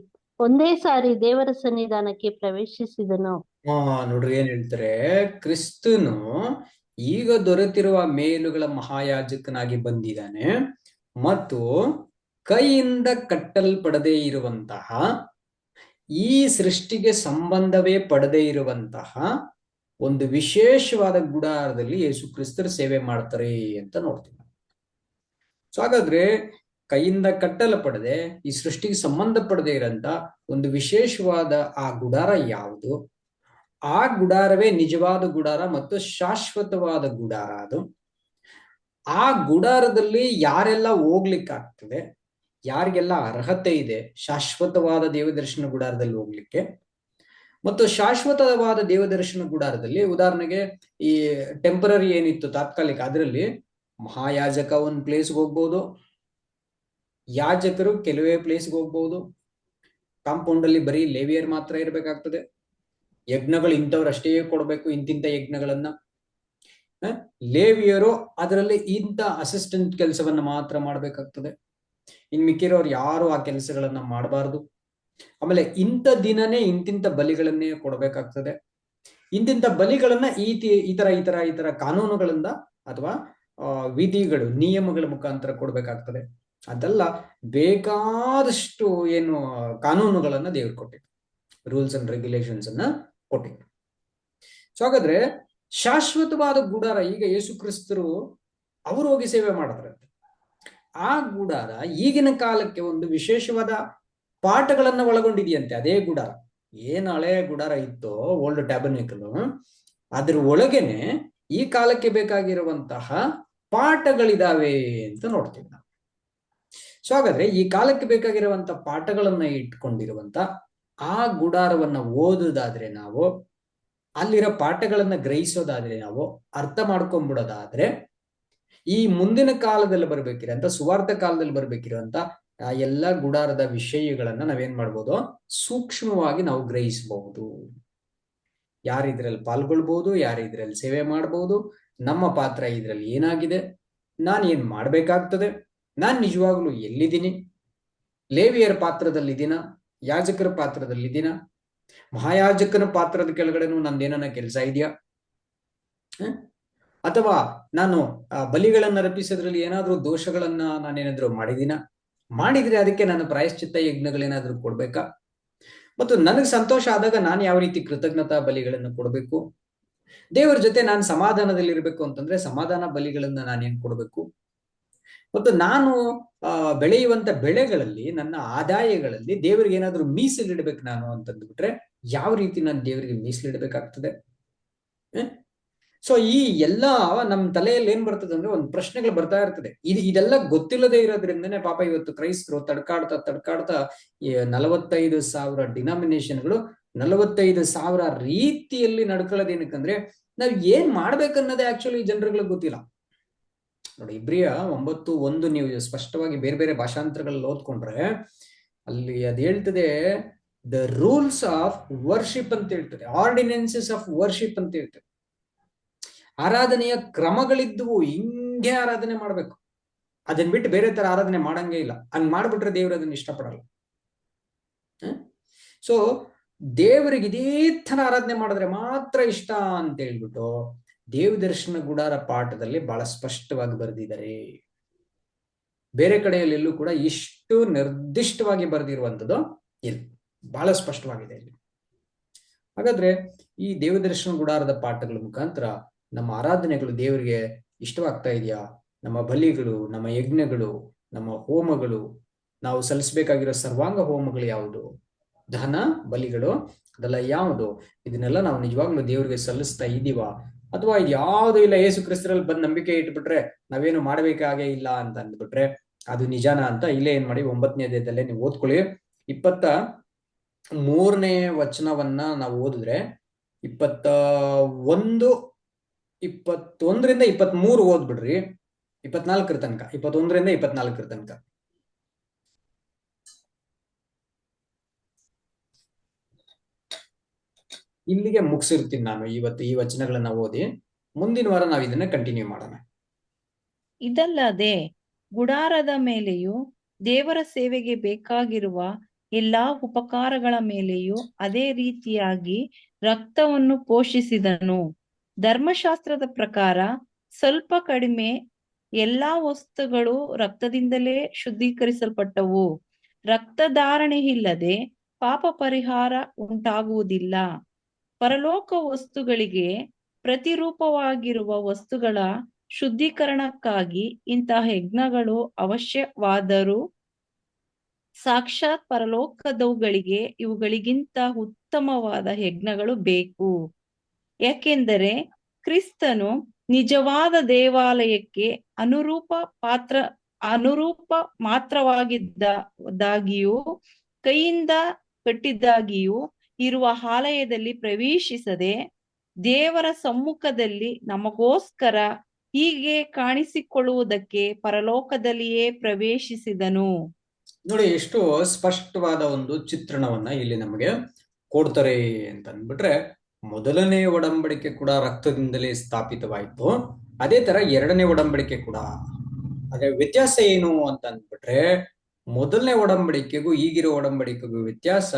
ಒಂದೇ ಸಾರಿ ದೇವರ ಸನ್ನಿಧಾನಕ್ಕೆ ಪ್ರವೇಶಿಸಿದನು. ಹಾ ನೋಡ್ರಿ ಏನ್ ಹೇಳ್ತಾರೆ? ಕ್ರಿಸ್ತನು ಈಗ ದೊರೆತಿರುವ ಮೇಲುಗಳ ಮಹಾಯಾಜಕನಾಗಿ ಬಂದಿದ್ದಾನೆ ಮತ್ತು ಕೈಯಿಂದ ಕಟ್ಟಲ್ಪಡದೇ ಇರುವಂತಹ, ಈ ಸೃಷ್ಟಿಗೆ ಸಂಬಂಧವೇ ಪಡದೇ ಇರುವಂತಹ ಒಂದು ವಿಶೇಷವಾದ ಗುಡಾರದಲ್ಲಿ ಯೇಸು ಕ್ರಿಸ್ತರ ಸೇವೆ ಮಾಡ್ತಾರೆ ಅಂತ ನೋಡ್ತೀವಿ. ಸೊ ಹಾಗಾದ್ರೆ ಕೈಯಿಂದ ಕಟ್ಟಲ್ಪಡದೆ ಈ ಸೃಷ್ಟಿಗೆ ಸಂಬಂಧಪಡದೆ ಇರಂತ ಒಂದು ವಿಶೇಷವಾದ ಆ ಗುಡಾರ ಯಾವುದು? ಆ ಗುಡಾರವೇ ನಿಜವಾದ ಗುಡಾರ ಮತ್ತು ಶಾಶ್ವತವಾದ ಗುಡಾರ ಅದು. ಆ ಗುಡಾರದಲ್ಲಿ ಯಾರೆಲ್ಲ ಹೋಗ್ಲಿಕ್ಕಾಗ್ತದೆ? ಯಾರಿಗೆಲ್ಲ ಅರ್ಹತೆ ಇದೆ ಶಾಶ್ವತವಾದ ದೇವದರ್ಶನ ಗುಡಾರದಲ್ಲಿ ಹೋಗ್ಲಿಕ್ಕೆ? ಮತ್ತು ಶಾಶ್ವತವಾದ ದೇವದರ್ಶನ ಗುಡಾರದಲ್ಲಿ ಉದಾಹರಣೆಗೆ ಈ ಟೆಂಪರರಿ ಏನಿತ್ತು ತಾತ್ಕಾಲಿಕ ಅದರಲ್ಲಿ ಮಹಾಯಾಜಕ ಒಂದ್ ಪ್ಲೇಸ್ಗೆ ಹೋಗ್ಬೋದು ಯಾಜಕರು ಕೆಲವೇ ಪ್ಲೇಸ್ಗೆ ಹೋಗ್ಬಹುದು ಕಾಂಪೌಂಡ್ ಅಲ್ಲಿ ಬರೀ ಲೇವಿಯರ್ ಮಾತ್ರ ಇರಬೇಕಾಗ್ತದೆ. ಯಜ್ಞಗಳು ಇಂಥವ್ರಷ್ಟೇ ಕೊಡಬೇಕು ಇಂತಿಂತ ಯಜ್ಞಗಳನ್ನ. ಲೇವಿಯರು ಅದರಲ್ಲಿ ಇಂಥ ಅಸಿಸ್ಟೆಂಟ್ ಕೆಲಸವನ್ನ ಮಾತ್ರ ಮಾಡಬೇಕಾಗ್ತದೆ. ಇನ್ ಮಿಕ್ಕಿರೋರು ಯಾರು ಆ ಕೆಲಸಗಳನ್ನ ಮಾಡಬಾರ್ದು. ಆಮೇಲೆ ಇಂಥ ದಿನನೇ ಇಂತಿಂತ ಬಲಿಗಳನ್ನೇ ಕೊಡಬೇಕಾಗ್ತದೆ. ಇಂತಿಂತ ಬಲಿಗಳನ್ನ ಈ ಈ ತರ ಈ ತರ ಈ ತರ ಕಾನೂನುಗಳಿಂದ ಅಥವಾ ವಿಧಿಗಳು, ನಿಯಮಗಳ ಮುಖಾಂತರ ಕೊಡ್ಬೇಕಾಗ್ತದೆ. ಅದೆಲ್ಲ ಬೇಕಾದಷ್ಟು ಏನು ಕಾನೂನುಗಳನ್ನ ದೇವ್ರು ಕೊಟ್ಟಿದ್ರು. ರೂಲ್ಸ್ ಅಂಡ್ ರೆಗ್ಯುಲೇಷನ್ಸ್ ಅನ್ನ ಕೊಟ್ಟಿದ್ರು. ಸೊ ಹಾಗಾದ್ರೆ ಶಾಶ್ವತವಾದ ಗುಡಾರ ಈಗ ಯೇಸು ಕ್ರಿಸ್ತರು ಅವರು ಹೋಗಿ ಸೇವೆ ಮಾಡಿದ್ರಂತೆ. ಆ ಗುಡಾರ ಈಗಿನ ಕಾಲಕ್ಕೆ ಒಂದು ವಿಶೇಷವಾದ ಪಾಠಗಳನ್ನ ಒಳಗೊಂಡಿದೆಯಂತೆ, ಅದೇ ಗುಡಾರ. ಏನ್ ಹಳೆ ಗುಡಾರ ಇತ್ತೋ ಓಲ್ಡ್ ಟ್ಯಾಬರ್ನಿಕಲ್ ಅದ್ರ ಒಳಗೇನೆ ಈ ಕಾಲಕ್ಕೆ ಬೇಕಾಗಿರುವಂತಹ ಪಾಠಗಳಿದಾವೆ ಅಂತ ನೋಡ್ತೀವಿ ನಾವು. ಸೊ ಹಾಗಾದ್ರೆ ಈ ಕಾಲಕ್ಕೆ ಬೇಕಾಗಿರುವಂತ ಪಾಠಗಳನ್ನ ಇಟ್ಕೊಂಡಿರುವಂತ ಆ ಗುಡಾರವನ್ನ ಓದೋದಾದ್ರೆ ನಾವು, ಅಲ್ಲಿರೋ ಪಾಠಗಳನ್ನ ಗ್ರಹಿಸೋದಾದ್ರೆ ನಾವು, ಅರ್ಥ ಮಾಡ್ಕೊಂಡ್ಬಿಡೋದಾದ್ರೆ ಈ ಮುಂದಿನ ಕಾಲದಲ್ಲಿ ಬರ್ಬೇಕಿರೋಂತ ಸುವಾರ್ಥ ಕಾಲದಲ್ಲಿ ಬರ್ಬೇಕಿರುವಂತ, ಆ ಎಲ್ಲಾ ಗುಡಾರದ ವಿಷಯಗಳನ್ನ ನಾವೇನ್ ಮಾಡ್ಬೋದು? ಸೂಕ್ಷ್ಮವಾಗಿ ನಾವು ಗ್ರಹಿಸಬಹುದು ಯಾರು ಇದ್ರಲ್ಲಿ ಪಾಲ್ಗೊಳ್ಬಹುದು ಯಾರು ಇದ್ರಲ್ಲಿ ಸೇವೆ ಮಾಡಬಹುದು ನಮ್ಮ ಪಾತ್ರ ಇದ್ರಲ್ಲಿ ಏನಾಗಿದೆ ನಾನು ಏನ್ ಮಾಡ್ಬೇಕಾಗ್ತದೆ? ನಾನ್ ನಿಜವಾಗ್ಲೂ ಎಲ್ಲಿದ್ದೀನಿ? ಲೇವಿಯರ್ ಪಾತ್ರದಲ್ಲಿದ್ದೀನ? ಯಾಜಕರ ಪಾತ್ರದಲ್ಲಿದ್ದೀನ? ಮಹಾಯಾಜಕನ ಪಾತ್ರದ ಕೆಳಗಡೆನೂ ನಂದೇನನ್ನ ಕೆಲಸ ಇದೆಯಾ? ಅಥವಾ ನಾನು ಬಲಿಗಳನ್ನ ಅರ್ಪಿಸೋದ್ರಲ್ಲಿ ಏನಾದ್ರೂ ದೋಷಗಳನ್ನ ನಾನೇನಾದ್ರೂ ಮಾಡಿದೀನ ಮಾಡಿದ್ರೆ ಅದಕ್ಕೆ ನಾನು ಪ್ರಾಯಶ್ಚಿತ್ತ ಯಜ್ಞಗಳೇನಾದ್ರೂ ಕೊಡ್ಬೇಕಾ? ಮತ್ತು ನನಗೆ ಸಂತೋಷ ಆದಾಗ ನಾನು ಯಾವ ರೀತಿ ಕೃತಜ್ಞತಾ ಬಲಿಗಳನ್ನು ಕೊಡಬೇಕು? ದೇವರ ಜೊತೆ ನಾನು ಸಮಾಧಾನದಲ್ಲಿ ಇರಬೇಕು ಅಂತಂದ್ರೆ ಸಮಾಧಾನ ಬಲಿಗಳನ್ನ ನಾನೇನ್ ಕೊಡಬೇಕು? ಮತ್ತು ನಾನು ಬೆಳೆಯುವಂತ ಬೆಳೆಗಳಲ್ಲಿ, ನನ್ನ ಆದಾಯಗಳಲ್ಲಿ ದೇವರಿಗೆ ಏನಾದ್ರೂ ಮೀಸಲಿಡ್ಬೇಕು ನಾನು ಅಂತಂದ್ಬಿಟ್ರೆ ಯಾವ ರೀತಿ ನಾನು ದೇವರಿಗೆ ಮೀಸಲಿಡ್ಬೇಕಾಗ್ತದೆ? ಸೊ ಈ ಎಲ್ಲ ನಮ್ ತಲೆಯಲ್ಲಿ ಏನ್ ಬರ್ತದೆ ಅಂದ್ರೆ ಒಂದು ಪ್ರಶ್ನೆಗಳು ಬರ್ತಾ ಇರ್ತದೆ. ಇದು, ಇದೆಲ್ಲ ಗೊತ್ತಿಲ್ಲದೆ ಇರೋದ್ರಿಂದನೇ ಪಾಪ ಇವತ್ತು ಕ್ರೈಸ್ತರು ತಡ್ಕಾಡ್ತಾ ತಡ್ಕಾಡ್ತಾ ನಲವತ್ತೈದು ಸಾವಿರ ಡಿನಾಮಿನೇಷನ್ಗಳು, ನಲವತ್ತೈದು ಸಾವಿರ ರೀತಿಯಲ್ಲಿ ನಡ್ಕೊಳ್ಳೋದೇನಕ್ಕಂದ್ರೆ ನಾವ್ ಏನ್ ಮಾಡ್ಬೇಕನ್ನೋದೇ ಆಕ್ಚುಲಿ ಜನರುಗಳಿಗೆ ಗೊತ್ತಿಲ್ಲ. ನೋಡಿ, ಇಬ್ರಿಯ ಒಂಬತ್ತು ಒಂದು ನೀವು ಸ್ಪಷ್ಟವಾಗಿ ಬೇರೆ ಬೇರೆ ಭಾಷಾಂತರಗಳಲ್ಲಿ ಓದ್ಕೊಂಡ್ರೆ ಅಲ್ಲಿ ಅದು ಹೇಳ್ತದೆ ದ ರೂಲ್ಸ್ ಆಫ್ ವರ್ಷಿಪ್ ಅಂತ ಹೇಳ್ತದೆ. ಆರ್ಡಿನೆನ್ಸಸ್ ಆಫ್ ವರ್ಷಿಪ್ ಅಂತ ಹೇಳ್ತದೆ. ಆರಾಧನೆಯ ಕ್ರಮಗಳಿದ್ವು, ಹಿಂಗೆ ಆರಾಧನೆ ಮಾಡ್ಬೇಕು. ಅದನ್ನ ಬಿಟ್ಟು ಬೇರೆ ತರ ಆರಾಧನೆ ಮಾಡಂಗೆ ಇಲ್ಲ. ಹಂಗ್ ಮಾಡ್ಬಿಟ್ರೆ ದೇವ್ರು ಅದನ್ನ ಇಷ್ಟಪಡಲ್ಲ. ಸೊ ದೇವರಿಗೆ ಇದೇ ತರ ಆರಾಧನೆ ಮಾಡಿದ್ರೆ ಮಾತ್ರ ಇಷ್ಟ ಅಂತ ಹೇಳ್ಬಿಟ್ಟು ದೇವ ದರ್ಶನ ಗುಡಾರ ಪಾಠದಲ್ಲಿ ಬಹಳ ಸ್ಪಷ್ಟವಾಗಿ ಬರೆದಿದ್ದಾರೆ. ಬೇರೆ ಕಡೆಯಲ್ಲೆಲ್ಲೂ ಕೂಡ ಇಷ್ಟು ನಿರ್ದಿಷ್ಟವಾಗಿ ಬರೆದಿರುವಂಥದ್ದು ಇಲ್ಲ. ಬಹಳ ಸ್ಪಷ್ಟವಾಗಿದೆ ಇಲ್ಲಿ. ಹಾಗಾದ್ರೆ ಈ ದೇವದರ್ಶನ ಗುಡಾರದ ಪಾಠಗಳ ಮುಖಾಂತರ ನಮ್ಮ ಆರಾಧನೆಗಳು ದೇವರಿಗೆ ಇಷ್ಟವಾಗ್ತಾ ಇದೆಯಾ? ನಮ್ಮ ಬಲಿಗಳು, ನಮ್ಮ ಯಜ್ಞಗಳು, ನಮ್ಮ ಹೋಮಗಳು, ನಾವು ಸಲ್ಲಿಸಬೇಕಾಗಿರೋ ಸರ್ವಾಂಗ ಹೋಮಗಳು ಯಾವುದು? ಧನ, ಬಲಿಗಳು, ಅದೆಲ್ಲ ಯಾವುದು? ಇದನ್ನೆಲ್ಲ ನಾವು ನಿಜವಾಗ್ಲೂ ದೇವರಿಗೆ ಸಲ್ಲಿಸ್ತಾ ಇದೀವ? ಅಥವಾ ಇದು ಯಾವುದು ಇಲ್ಲ ಏಸು ಕ್ರಿಸ್ತರಲ್ಲಿ ಬಂದ್ ನಂಬಿಕೆ ಇಟ್ಬಿಟ್ರೆ ನಾವೇನು ಮಾಡ್ಬೇಕಾಗೇ ಇಲ್ಲ ಅಂತ ಅಂದ್ಬಿಟ್ರೆ ಅದು ನಿಜಾನ ಅಂತ ಇಲ್ಲೇ ಏನ್ ಮಾಡಿ ಒಂಬತ್ತನೇ ಅಧ್ಯಾಯದಲ್ಲೇ ನೀವು ಓದ್ಕೊಳ್ಳಿ. ಇಪ್ಪತ್ತ ಮೂರನೇ ವಚನವನ್ನ ನಾವು ಓದಿದ್ರೆ ಇಪ್ಪತ್ತ ಒಂದು, ಇಪ್ಪತ್ತೊಂದರಿಂದ ಇಪ್ಪತ್ತ್ ಮೂರು ಓದ್ಬಿಡ್ರಿ. ಇಪ್ಪತ್ನಾಲ್ಕರ ತನಕ, ಇಪ್ಪತ್ತೊಂದರಿಂದ ಇಪ್ಪತ್ನಾಲ್ಕರ ತನಕ. ಇಲ್ಲಿಗೆ ಮುಗಿಸಿರ್ತೀನಿ ನಾನು ಇವತ್ತು ಈ ವಚನಗಳನ್ನ ಓದಿ. ಮುಂದಿನ ವಾರ ನಾವು ಇದನ್ನ ಕಂಟಿನ್ಯೂ ಮಾಡೋಣ. ಇದಲ್ಲದೆ ಗುಡಾರದ ಮೇಲೆಯೂ ದೇವರ ಸೇವೆಗೆ ಬೇಕಾಗಿರುವ ಎಲ್ಲಾ ಉಪಕಾರಗಳ ಮೇಲೆಯೂ ಅದೇ ರೀತಿಯಾಗಿ ರಕ್ತವನ್ನು ಪೋಷಿಸಿದನು. ಧರ್ಮಶಾಸ್ತ್ರದ ಪ್ರಕಾರ ಸ್ವಲ್ಪ ಕಡಿಮೆ ಎಲ್ಲಾ ವಸ್ತುಗಳು ರಕ್ತದಿಂದಲೇ ಶುದ್ಧೀಕರಿಸಲ್ಪಟ್ಟವು. ರಕ್ತಧಾರಣೆ ಇಲ್ಲದೆ ಪಾಪ ಪರಿಹಾರ ಉಂಟಾಗುವುದಿಲ್ಲ. ಪರಲೋಕ ವಸ್ತುಗಳಿಗೆ ಪ್ರತಿರೂಪವಾಗಿರುವ ವಸ್ತುಗಳ ಶುದ್ಧೀಕರಣಕ್ಕಾಗಿ ಇಂತಹ ಯಜ್ಞಗಳು ಅವಶ್ಯವಾದರೂ ಸಾಕ್ಷಾತ್ ಪರಲೋಕದವುಗಳಿಗೆ ಇವುಗಳಿಗಿಂತ ಉತ್ತಮವಾದ ಯಜ್ಞಗಳು ಬೇಕು. ಯಾಕೆಂದರೆ ಕ್ರಿಸ್ತನು ನಿಜವಾದ ದೇವಾಲಯಕ್ಕೆ ಅನುರೂಪ ಪಾತ್ರ, ಅನುರೂಪ ಮಾತ್ರವಾಗಿದ್ದಾಗಿಯೂ ಕೈಯಿಂದ ಕಟ್ಟಿದ್ದಾಗಿಯೂ ಇರುವ ಆಲಯದಲ್ಲಿ ಪ್ರವೇಶಿಸದೆ ದೇವರ ಸಮ್ಮುಖದಲ್ಲಿ ನಮಗೋಸ್ಕರ ಹೀಗೆ ಕಾಣಿಸಿಕೊಳ್ಳುವುದಕ್ಕೆ ಪರಲೋಕದಲ್ಲಿಯೇ ಪ್ರವೇಶಿಸಿದನು. ನೋಡಿ, ಎಷ್ಟು ಸ್ಪಷ್ಟವಾದ ಒಂದು ಚಿತ್ರಣವನ್ನ ಇಲ್ಲಿ ನಮಗೆ ಕೊಡ್ತಾರೆ ಅಂತ ಅಂದ್ಬಿಟ್ರೆ ಮೊದಲನೇ ಒಡಂಬಡಿಕೆ ಕೂಡ ರಕ್ತದಿಂದಲೇ ಸ್ಥಾಪಿತವಾಯಿತು. ಅದೇ ತರ ಎರಡನೇ ಒಡಂಬಡಿಕೆ ಕೂಡ. ಅದೇ ವ್ಯತ್ಯಾಸ ಏನು ಅಂತ ಅಂದ್ಬಿಟ್ರೆ ಮೊದಲನೇ ಒಡಂಬಡಿಕೆಗೂ ಈಗಿರೋ ಒಡಂಬಡಿಕೆಗೂ ವ್ಯತ್ಯಾಸ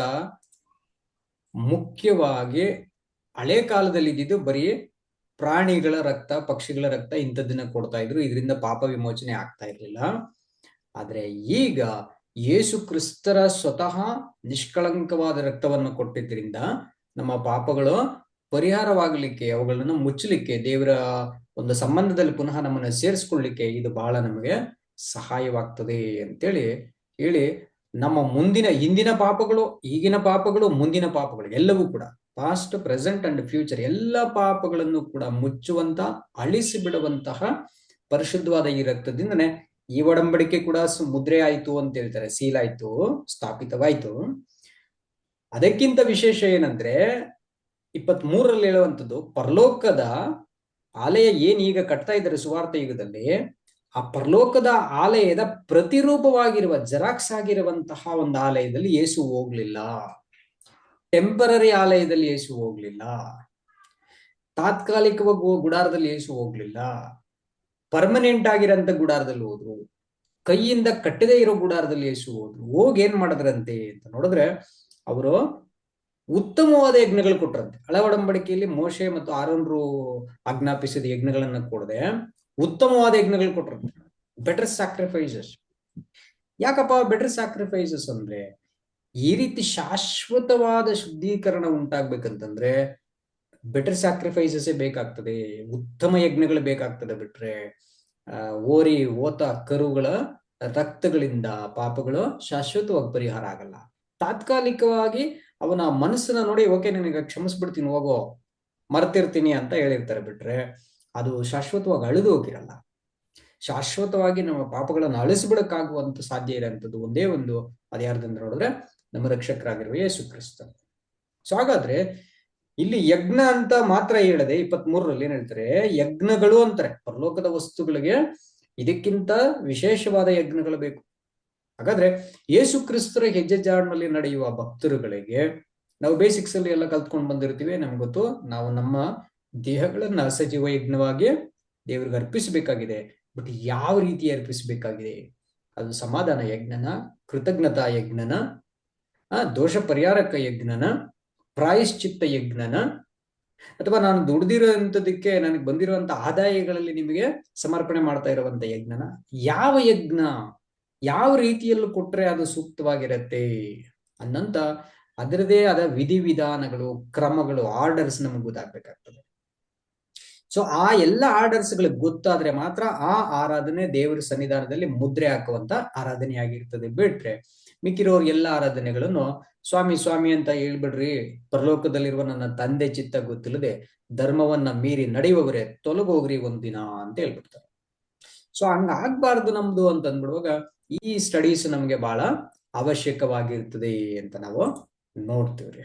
ಮುಖ್ಯವಾಗಿ ಹಳೆ ಕಾಲದಲ್ಲಿ ಇದ್ದಿದ್ದು ಬರೀ ಪ್ರಾಣಿಗಳ ರಕ್ತ, ಪಕ್ಷಿಗಳ ರಕ್ತ ಇಂಥದ್ದನ್ನ ಕೊಡ್ತಾ ಇದ್ರು. ಇದರಿಂದ ಪಾಪ ವಿಮೋಚನೆ ಆಗ್ತಾ ಇರಲಿಲ್ಲ. ಆದ್ರೆ ಈಗ ಯೇಸು ಕ್ರಿಸ್ತರ ಸ್ವತಃ ನಿಷ್ಕಳಂಕವಾದ ರಕ್ತವನ್ನು ಕೊಟ್ಟಿದ್ದರಿಂದ ನಮ್ಮ ಪಾಪಗಳು ಪರಿಹಾರವಾಗಲಿಕ್ಕೆ, ಅವುಗಳನ್ನು ಮುಚ್ಚಲಿಕ್ಕೆ, ದೇವರ ಒಂದು ಸಂಬಂಧದಲ್ಲಿ ಪುನಃ ನಮ್ಮನ್ನು ಸೇರಿಸ್ಕೊಳ್ಳಿಕ್ಕೆ ಇದು ಬಹಳ ನಮಗೆ ಸಹಾಯವಾಗ್ತದೆ ಅಂತೇಳಿ ಹೇಳಿ ನಮ್ಮ ಮುಂದಿನ, ಹಿಂದಿನ ಪಾಪಗಳು, ಈಗಿನ ಪಾಪಗಳು, ಮುಂದಿನ ಪಾಪಗಳು ಎಲ್ಲವೂ ಕೂಡ ಪಾಸ್ಟ್ ಪ್ರೆಸೆಂಟ್ ಅಂಡ್ ಫ್ಯೂಚರ್ ಎಲ್ಲ ಪಾಪಗಳನ್ನು ಕೂಡ ಮುಚ್ಚುವಂತ ಅಳಿಸಿ ಬಿಡುವಂತಹ ಪರಿಶುದ್ಧವಾದ ಈ ರಕ್ತದಿಂದನೇ ಈ ಒಡಂಬಡಿಕೆ ಕೂಡ ಮುದ್ರೆ ಆಯ್ತು ಅಂತ ಹೇಳ್ತಾರೆ, ಸೀಲ್ ಆಯ್ತು, ಸ್ಥಾಪಿತವಾಯ್ತು. ಅದಕ್ಕಿಂತ ವಿಶೇಷ ಏನಂದ್ರೆ ಇಪ್ಪತ್ತ್ ಮೂರರಲ್ಲಿ ಹೇಳುವಂಥದ್ದು, ಪರಲೋಕದ ಆಲಯ ಏನ್ ಈಗ ಕಟ್ತಾ ಇದ್ದಾರೆ ಸುವಾರ್ಥ ಯುಗದಲ್ಲಿ ಆ ಪರಲೋಕದ ಆಲಯದ ಪ್ರತಿರೂಪವಾಗಿರುವ ಜೆರಾಕ್ಸ್ ಆಗಿರುವಂತಹ ಒಂದು ಆಲಯದಲ್ಲಿ ಯೇಸು ಹೋಗ್ಲಿಲ್ಲ. ಟೆಂಪರರಿ ಆಲಯದಲ್ಲಿ ಯೇಸು ಹೋಗ್ಲಿಲ್ಲ. ತಾತ್ಕಾಲಿಕವಾಗಿ ಗುಡಾರದಲ್ಲಿ ಯೇಸು ಹೋಗ್ಲಿಲ್ಲ. ಪರ್ಮನೆಂಟ್ ಆಗಿರೋಂಥ ಗುಡಾರದಲ್ಲಿ ಹೋದ್ರು. ಕೈಯಿಂದ ಕಟ್ಟದೇ ಇರೋ ಗುಡಾರದಲ್ಲಿ ಯೇಸು ಹೋದ್ರು. ಹೋಗಿ ಏನ್ ಮಾಡಿದ್ರಂತೆ ಅಂತ ನೋಡಿದ್ರೆ ಅವರು ಉತ್ತಮವಾದ ಯಜ್ಞಗಳು ಕೊಟ್ರಂತೆ. ಹಳೆ ಒಡಂಬಡಿಕೆಯಲ್ಲಿ ಮೋಶೆ ಮತ್ತು ಆರೋನ್ರು ಆಜ್ಞಾಪಿಸಿದ ಯಜ್ಞಗಳನ್ನ ಕೊಡದೆ ಉತ್ತಮವಾದ ಯಜ್ಞಗಳು ಕೊಟ್ಟರು ಬೆಟರ್ ಸ್ಯಾಕ್ರಿಫೈಸಸ್ ಯಾಕಪ್ಪ ಬೆಟರ್ ಸ್ಯಾಕ್ರಿಫೈಸಸ್ ಅಂದ್ರೆ ಈ ರೀತಿ ಶಾಶ್ವತವಾದ ಶುದ್ಧೀಕರಣ ಉಂಟಾಗ್ಬೇಕಂತಂದ್ರೆ ಬೆಟರ್ ಸ್ಯಾಕ್ರಿಫೈಸಸ್ ಬೇಕಾಗ್ತದೆ, ಉತ್ತಮ ಯಜ್ಞಗಳು ಬೇಕಾಗ್ತದೆ ಬಿಟ್ರೆ ಓರಿ, ಓತ, ಕರುಗಳ, ರಕ್ತಗಳಿಂದ ಪಾಪಗಳು ಶಾಶ್ವತವಾಗಿ ಪರಿಹಾರ ಆಗಲ್ಲ. ತಾತ್ಕಾಲಿಕವಾಗಿ ಅವನ ಮನಸ್ಸನ್ನ ನೋಡಿ, ಓಕೆ, ನಿನಗೆ ಕ್ಷಮಿಸ್ಬಿಡ್ತೀನಿ, ಹೋಗೋ, ಮರ್ತಿರ್ತೀನಿ ಅಂತ ಹೇಳಿರ್ತಾರೆ ಬಿಟ್ರೆ ಅದು ಶಾಶ್ವತವಾಗಿ ಅಳಿದು ಹೋಗಿರಲ್ಲ. ಶಾಶ್ವತವಾಗಿ ನಮ್ಮ ಪಾಪಗಳನ್ನು ಅಳಿಸ್ಬಿಡಕ್ಕಾಗುವಂತ ಸಾಧ್ಯ ಇರೋಂಥದ್ದು ಒಂದೇ ಒಂದು ಅದ್ಯಾರ್ದಂದ್ರೆ ನೋಡಿದ್ರೆ ನಮ್ಮ ರಕ್ಷಕರಾಗಿರುವ ಯೇಸು ಕ್ರಿಸ್ತ. ಸೊ ಹಾಗಾದ್ರೆ ಇಲ್ಲಿ ಯಜ್ಞ ಅಂತ ಮಾತ್ರ ಹೇಳದೆ ಇಪ್ಪತ್ತ್ ಮೂರರಲ್ಲಿ ಏನ್ ಹೇಳ್ತಾರೆ, ಯಜ್ಞಗಳು ಅಂತಾರೆ. ಪರಲೋಕದ ವಸ್ತುಗಳಿಗೆ ಇದಕ್ಕಿಂತ ವಿಶೇಷವಾದ ಯಜ್ಞಗಳು ಬೇಕು. ಹಾಗಾದ್ರೆ ಯೇಸು ಕ್ರಿಸ್ತರ ಹೆಜ್ಜೆ ಜಾಡಿನಲ್ಲಿ ನಡೆಯುವ ಭಕ್ತರುಗಳಿಗೆ ನಾವು ಬೇಸಿಕ್ಸ್ ಅಲ್ಲಿ ಎಲ್ಲ ಕಲ್ತ್ಕೊಂಡು ಬಂದಿರ್ತೀವಿ, ನಮ್ಗೆ ಗೊತ್ತು. ನಾವು ನಮ್ಮ ದೇಹಗಳನ್ನ ಸಜೀವ ಯಜ್ಞವಾಗಿ ದೇವರಿಗೆ ಅರ್ಪಿಸಬೇಕಾಗಿದೆ. ಬಟ್ ಯಾವ ರೀತಿ ಅರ್ಪಿಸಬೇಕಾಗಿದೆ? ಅದು ಸಮಾಧಾನ ಯಜ್ಞನ, ಕೃತಜ್ಞತಾ ಯಜ್ಞನ, ಆ ದೋಷ ಪರಿಹಾರಕ ಯಜ್ಞನ, ಪ್ರಾಯಶ್ಚಿತ್ತ ಯಜ್ಞನ, ಅಥವಾ ನಾನು ದುಡ್ದಿರೋಂಥದಕ್ಕೆ ನನಗೆ ಬಂದಿರುವಂತ ಆದಾಯಗಳಲ್ಲಿ ನಿಮಗೆ ಸಮರ್ಪಣೆ ಮಾಡ್ತಾ ಇರುವಂತ ಯಜ್ಞನ, ಯಾವ ಯಜ್ಞ? ಯಾವ ರೀತಿಯಲ್ಲೂ ಕೊಟ್ರೆ ಅದು ಸೂಕ್ತವಾಗಿರತ್ತೆ? ಅನ್ನಂತ ಅದರದೇ ಆದ ವಿಧಿವಿಧಾನಗಳು, ಕ್ರಮಗಳು ಆರ್ಡರ್ಸ್ ನಮಗೆ ಗೊತ್ತಾಗ್ಬೇಕಾಗ್ತದೆ. ಸೊ ಆ ಎಲ್ಲ ಆರ್ಡರ್ಸ್ಗಳು ಗೊತ್ತಾದ್ರೆ ಮಾತ್ರ ಆ ಆರಾಧನೆ ದೇವರ ಸನ್ನಿಧಾನದಲ್ಲಿ ಮುದ್ರೆ ಹಾಕುವಂತ ಆರಾಧನೆ ಆಗಿರ್ತದೆ ಬಿಟ್ರೆ ಮಿಕ್ಕಿರೋರ್ ಎಲ್ಲ ಆರಾಧನೆಗಳನ್ನು ಸ್ವಾಮಿ ಸ್ವಾಮಿ ಅಂತ ಹೇಳ್ಬಿಡ್ರಿ, ಪರಲೋಕದಲ್ಲಿರುವ ನನ್ನ ತಂದೆ ಚಿತ್ತ ಗೊತ್ತಿಲ್ಲದೆ ಧರ್ಮವನ್ನ ಮೀರಿ ನಡೆಯುವವರೇ ತೊಲಗೋಗ್ರಿ ಒಂದಿನ ಅಂತ ಹೇಳ್ಬಿಡ್ತಾರೆ. ಸೊ ಹಂಗ ಆಗ್ಬಾರ್ದು ನಮ್ದು ಅಂತ ಅಂದ್ಬಿಡುವಾಗ ಈ ಸ್ಟಡೀಸ್ ನಮ್ಗೆ ಬಹಳ ಅವಶ್ಯಕವಾಗಿರ್ತದೆ ಅಂತ ನಾವು ನೋಡ್ತೀವ್ರಿ.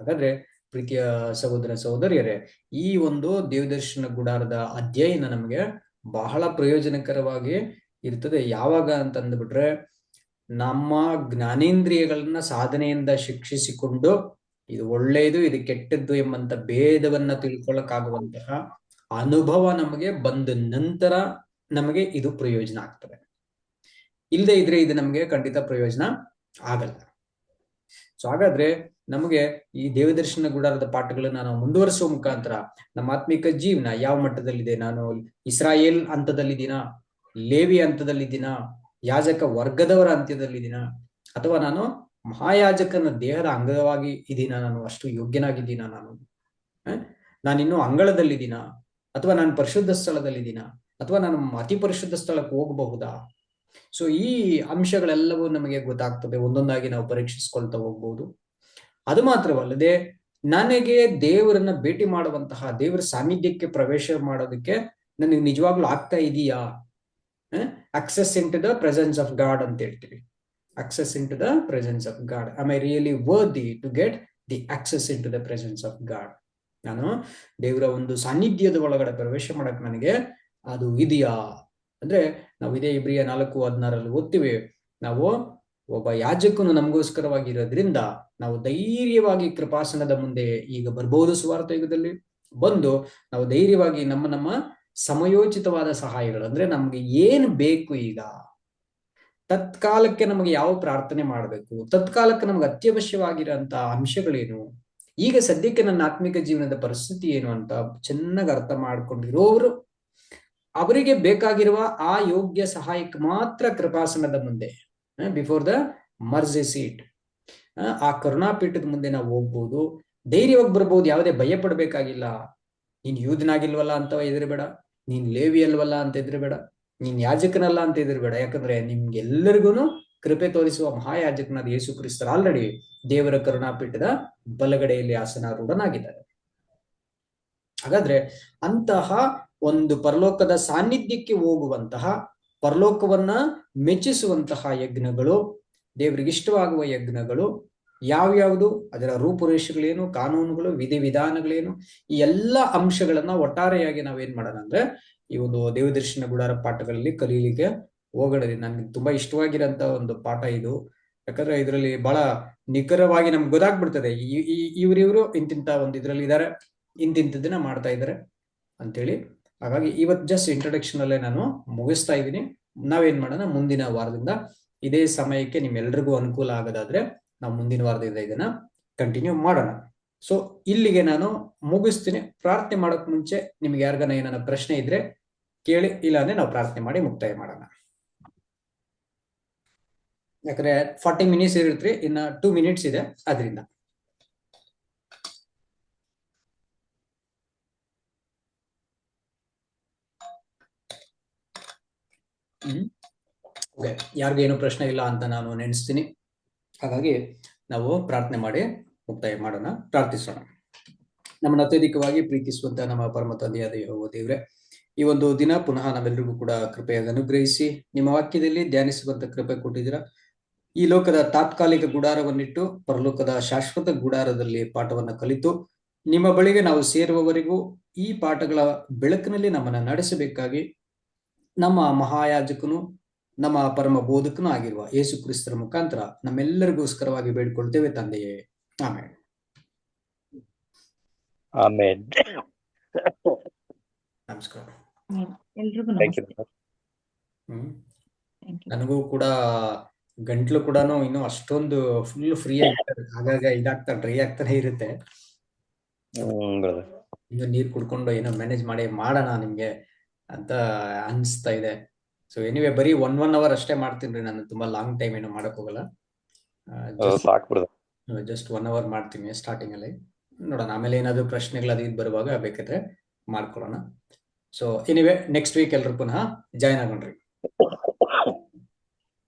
ಹಾಗಾದ್ರೆ ಪ್ರೀತಿಯ ಸಹೋದರ ಸಹೋದರಿಯರೇ, ಈ ಒಂದು ದೇವದರ್ಶನ ಗುಡಾರದ ಅಧ್ಯಯನ ನಮಗೆ ಬಹಳ ಪ್ರಯೋಜನಕರವಾಗಿ ಇರ್ತದೆ. ಯಾವಾಗ ಅಂತ ಅಂದ್ಬಿಟ್ರೆ ನಮ್ಮ ಜ್ಞಾನೇಂದ್ರಿಯಗಳನ್ನ ಸಾಧನೆಯಿಂದ ಶಿಕ್ಷಿಸಿಕೊಂಡು ಇದು ಒಳ್ಳೆಯದು, ಇದು ಕೆಟ್ಟದ್ದು ಎಂಬಂತ ಭೇದವನ್ನ ತಿಳ್ಕೊಳ್ಳಕ್ಕಾಗುವಂತಹ ಅನುಭವ ನಮಗೆ ಬಂದ ನಂತರ ನಮಗೆ ಇದು ಪ್ರಯೋಜನ ಆಗ್ತದೆ. ಇಲ್ಲದೆ ಇದ್ರೆ ಇದು ನಮಗೆ ಖಂಡಿತ ಪ್ರಯೋಜನ ಆಗಲ್ಲ. ಸೊ ಹಾಗಾದ್ರೆ ನಮಗೆ ಈ ದೇವದರ್ಶನ ಗುಡಾರದ ಪಾಠಗಳನ್ನ ನಾವು ಮುಂದುವರಿಸುವ ಮುಖಾಂತರ ನಮ್ಮ ಆತ್ಮಿಕ ಜೀವನ ಯಾವ ಮಟ್ಟದಲ್ಲಿದೆ? ನಾನು ಇಸ್ರಾಯೇಲ್ ಹಂತದಲ್ಲಿದ್ದೀನ? ಲೇವಿ ಹಂತದಲ್ಲಿದ್ದೀನ? ಯಾಜಕ ವರ್ಗದವರ ಅಂತ್ಯದಲ್ಲಿದ್ದೀನ? ಅಥವಾ ನಾನು ಮಹಾಯಾಜಕನ ದೇಹದ ಅಂಗವಾಗಿ ಇದೀನ? ನಾನು ಅಷ್ಟು ಯೋಗ್ಯನಾಗಿದ್ದೀನ ನಾನು? ನಾನಿನ್ನು ಅಂಗಳದಲ್ಲಿದ್ದೀನ? ಅಥವಾ ನಾನು ಪರಿಶುದ್ಧ ಸ್ಥಳದಲ್ಲಿದ್ದೀನ? ಅಥವಾ ನಾನು ಅತಿ ಪರಿಶುದ್ಧ ಸ್ಥಳಕ್ಕೆ ಹೋಗಬಹುದಾ? ಸೊ ಈ ಅಂಶಗಳೆಲ್ಲವೂ ನಮಗೆ ಗೊತ್ತಾಗ್ತದೆ ಒಂದೊಂದಾಗಿ ನಾವು ಪರೀಕ್ಷಿಸ್ಕೊಳ್ತಾ ಹೋಗ್ಬೋದು. ಅದು ಮಾತ್ರವಲ್ಲದೆ ನನಗೆ ದೇವರನ್ನ ಭೇಟಿ ಮಾಡುವಂತಹ ದೇವರ ಸಾನ್ನಿಧ್ಯಕ್ಕೆ ಪ್ರವೇಶ ಮಾಡೋದಕ್ಕೆ ನನಗೆ ನಿಜವಾಗ್ಲೂ ಆಗ್ತಾ ಇದೆಯಾ? Access into the presence of God ಅಂತ ಹೇಳ್ತೀವಿ. Access into the presence of God I my really worthy to get the access into the presence of God ನಾನು ದೇವರ ಒಂದು ಸಾನ್ನಿಧ್ಯದ ಒಳಗಡೆ ಪ್ರವೇಶ ಮಾಡಕ್ ನನಗೆ ಅದು ಇದೆಯಾ? ಅಂದ್ರೆ ನಾವು ಇದೇ ಇಬ್ರಿಯ ನಾಲ್ಕು ಹದಿನಾರಲ್ಲಿ ಓದ್ತೀವಿ. ನಾವು ಒಬ್ಬ ಯಾಜಕನು ನಮಗೋಸ್ಕರವಾಗಿರೋದ್ರಿಂದ ನಾವು ಧೈರ್ಯವಾಗಿ ಕೃಪಾಸನದ ಮುಂದೆ ಈಗ ಬರ್ಬೋದು ಸುವಾರ್ಥ ಯುಗದಲ್ಲಿ ಬಂದು ನಾವು ಧೈರ್ಯವಾಗಿ ನಮ್ಮ ನಮ್ಮ ಸಮಯೋಚಿತವಾದ ಸಹಾಯಗಳು, ಅಂದ್ರೆ ನಮ್ಗೆ ಏನ್ ಬೇಕು ಈಗ? ತತ್ಕಾಲಕ್ಕೆ ನಮಗೆ ಯಾವ ಪ್ರಾರ್ಥನೆ ಮಾಡಬೇಕು? ತತ್ಕಾಲಕ್ಕೆ ನಮ್ಗೆ ಅತ್ಯವಶ್ಯವಾಗಿರುವಂತಹ ಅಂಶಗಳೇನು? ಈಗ ಸದ್ಯಕ್ಕೆ ನನ್ನ ಆತ್ಮಿಕ ಜೀವನದ ಪರಿಸ್ಥಿತಿ ಏನು ಅಂತ ಚೆನ್ನಾಗಿ ಅರ್ಥ ಮಾಡ್ಕೊಂಡಿರೋರು, ಅವರಿಗೆ ಬೇಕಾಗಿರುವ ಆ ಯೋಗ್ಯ ಸಹಾಯಕ್ಕೆ ಮಾತ್ರ ಕೃಪಾಸನದ ಮುಂದೆ. ಬಿಫೋರ್ ದ ಮರ್ಜಿ ಸೀಟ್ ಆ ಕರುಣಾಪೀಠದ ಮುಂದೆ ನಾವು ಹೋಗ್ಬೋದು. ಧೈರ್ಯವಾಗಿ ಬರ್ಬೋದು. ಯಾವುದೇ ಭಯ ಪಡ್ಬೇಕಾಗಿಲ್ಲ. ನೀನ್ ಯೂದನಾಗಿಲ್ವಲ್ಲ ಅಂತ ಬೇಡ ನೀನ್ ಲೇವಿ ಅಲ್ವಲ್ಲ ಅಂತ ಬೇಡ ನೀನ್ ಯಾಜಕನಲ್ಲ ಅಂತ ಬೇಡ ಯಾಕಂದ್ರೆ ನಿಮ್ಗೆಲ್ಲರಿಗೂ ಕೃಪೆ ತೋರಿಸುವ ಮಹಾಯಾಜಕನಾದ ಯೇಸು ಕ್ರಿಸ್ತರು ಆಲ್ರೆಡಿ ದೇವರ ಕರುಣಾಪೀಠದ ಬಲಗಡೆಯಲ್ಲಿ ಆಸನಾರೂಢನಾಗಿದ್ದಾರೆ. ಹಾಗಾದ್ರೆ ಅಂತಹ ಒಂದು ಪರಲೋಕದ ಸಾನ್ನಿಧ್ಯಕ್ಕೆ ಹೋಗುವಂತಹ ಪರಲೋಕವನ್ನ ಮೆಚ್ಚಿಸುವಂತಹ ಯಜ್ಞಗಳು, ದೇವರಿಗೆ ಇಷ್ಟವಾಗುವ ಯಜ್ಞಗಳು, ಯಾವ್ಯಾವುದು? ಅದರ ರೂಪುರೇಷೆಗಳೇನು, ಕಾನೂನುಗಳು, ವಿಧಿವಿಧಾನಗಳೇನು? ಈ ಎಲ್ಲ ಅಂಶಗಳನ್ನ ಒಟ್ಟಾರೆಯಾಗಿ ನಾವೇನ್ ಮಾಡೋಣ ಅಂದ್ರೆ, ಈ ಒಂದು ದೇವದರ್ಶನ ಗುಡಾರ ಪಾಠಗಳಲ್ಲಿ ಕಲೀಲಿಕ್ಕೆ ಹೋಗೋಣ ನನ್ಗೆ ತುಂಬಾ ಇಷ್ಟವಾಗಿರಂತ ಒಂದು ಪಾಠ ಇದು. ಯಾಕಂದ್ರೆ ಇದರಲ್ಲಿ ಬಹಳ ನಿಖರವಾಗಿ ನಮ್ಗೆ ಗೊತ್ತಾಗ್ಬಿಡ್ತದೆ. ಇವ್ರಿವ್ರು ಇಂತಿಂತ ಒಂದು ಇದ್ರಲ್ಲಿ ಇದಾರೆ ಇಂತಿಂತದನ್ನ ಮಾಡ್ತಾ ಇದಾರೆ ಅಂತೇಳಿ ಹಾಗಾಗಿ ಇವತ್ತು ಜಸ್ಟ್ ಇಂಟ್ರೊಡಕ್ಷನ್ ಅಲ್ಲೇ ನಾನು ಮುಗಿಸ್ತಾ ಇದ್ದೀನಿ. ನಾವೇನ್ ಮಾಡೋಣ? ಮುಂದಿನ ವಾರದಿಂದ ಇದೇ ಸಮಯಕ್ಕೆ ನಿಮ್ಮೆಲ್ರಿಗೂ ಅನುಕೂಲ ಆಗೋದಾದ್ರೆ ನಾವು ಮುಂದಿನ ವಾರದಿಂದ ಇದನ್ನ ಕಂಟಿನ್ಯೂ ಮಾಡೋಣ. ಸೊ ಇಲ್ಲಿಗೆ ನಾನು ಮುಗಿಸ್ತೀನಿ. ಪ್ರಾರ್ಥನೆ ಮಾಡೋಕ್ ಮುಂಚೆ ನಿಮ್ಗೆ ಯಾರಿಗಾನ ಏನಾನ ಪ್ರಶ್ನೆ ಇದ್ರೆ ಕೇಳಿ, ಇಲ್ಲಾಂದ್ರೆ ನಾವು ಪ್ರಾರ್ಥನೆ ಮಾಡಿ ಮುಕ್ತಾಯ ಮಾಡೋಣ. ಯಾಕಂದ್ರೆ ಫಾರ್ಟಿ ಮಿನಿಟ್ಸ್ ಇರುತ್ತೆ ಇನ್ನ ಟೂ ಮಿನಿಟ್ಸ್ ಇದೆ. ಅದರಿಂದ. ಹ್ಮ್. ಓಕೆ, ಯಾರಿಗೂ ಏನು ಪ್ರಶ್ನೆ ಇಲ್ಲ ಅಂತ ನಾನು ನೆನೆಸ್ತೀನಿ. ಹಾಗಾಗಿ ನಾವು ಪ್ರಾರ್ಥನೆ ಮಾಡಿ ಮುಕ್ತಾಯ ಮಾಡೋಣ, ಪ್ರಾರ್ಥಿಸೋಣ. ನಮ್ಮನ್ನು ಅತ್ಯಧಿಕವಾಗಿ ಪ್ರೀತಿಸುವಂತಹ ನಮ್ಮ ಪರಮ ತಂದೆಯಾದ ದೇವ್ರೆ, ಈ ಒಂದು ದಿನ ಪುನಃ ನಾವೆಲ್ಲರಿಗೂ ಕೂಡ ಕೃಪೆಯನ್ನು ಅನುಗ್ರಹಿಸಿ, ನಿಮ್ಮ ವಾಕ್ಯದಲ್ಲಿ ಧ್ಯಾನಿಸುವಂತ ಕೃಪೆ ಕೊಟ್ಟಿದ್ದೀರಾ? ಈ ಲೋಕದ ತಾತ್ಕಾಲಿಕ ಗುಡಾರವನ್ನಿಟ್ಟು, ಪರಲೋಕದ ಶಾಶ್ವತ ಗುಡಾರದಲ್ಲಿ ಪಾಠವನ್ನು ಕಲಿತು, ನಿಮ್ಮ ಬಳಿಗೆ ನಾವು ಸೇರುವವರೆಗೂ ಈ ಪಾಠಗಳ ಬೆಳಕಿನಲ್ಲಿ ನಮ್ಮನ್ನ ನಡೆಸಬೇಕಾಗಿ ನಮ್ಮ ಮಹಾಯಾಜಕನು ನಮ್ಮ ಪರಮ ಬೋಧಕನೂ ಆಗಿರುವ ಯೇಸು ಕ್ರಿಸ್ತರ ಮುಖಾಂತರ ನಮ್ಮೆಲ್ಲರಿಗೋಸ್ಕರವಾಗಿ ಬೇಡಿಕೊಳ್ತೇವೆ ತಂದೆಯೇ. ಆಮೇಲೆ ಆಮೇಲೆ ನಮಸ್ಕಾರ. ಎಲ್ರಿಗೂ ನನಗೂ ಕೂಡ ಗಂಟ್ಲು ಕೂಡ ಇನ್ನು ಅಷ್ಟೊಂದು ಫುಲ್ ಫ್ರೀ ಆಗ್ತಾರೆ ಆಗಾಗ ಇದಾಗ್ತಾ ಡ್ರೈ ಆಗ್ತಾನೆ ಇರುತ್ತೆ. ಇನ್ನು ನೀರ್ ಕುಡ್ಕೊಂಡು ಏನೋ ಮ್ಯಾನೇಜ್ ಮಾಡಿ ಮಾಡೋಣ ನಿಮ್ಗೆ. ಅಂತ ಅನ್ಸ್ತಾ ಇದೆ. ಸೊ ಎನಿವೆ ಬರೀ ಒನ್ ಒನ್ ಅವರ್ ಅಷ್ಟೇ ಮಾಡ್ತೀನಿ ನಾನು. ತುಂಬಾ ಲಾಂಗ್ ಟೈಮ್ ಏನು ಮಾಡಕ್ ಹೋಗಲ್ಲ. ಜಸ್ಟ್ ಒನ್ ಅವರ್ ಮಾಡ್ತೀನಿ ಸ್ಟಾರ್ಟಿಂಗ್ ಅಲ್ಲಿ. ನೋಡೋಣ ಆಮೇಲೆ ಏನಾದ್ರು ಪ್ರಶ್ನೆಗಳು ಅದು ಇದು ಬರುವಾಗ ಬೇಕಿದ್ರೆ ಮಾಡ್ಕೊಳ್ಳೋಣ. ಸೊ ಎನಿವೆ ನೆಕ್ಸ್ಟ್ ವೀಕ್ ಎಲ್ರು ಪುನಃ ಜಾಯ್ನ್ ಆಗೋಣ್ರಿ.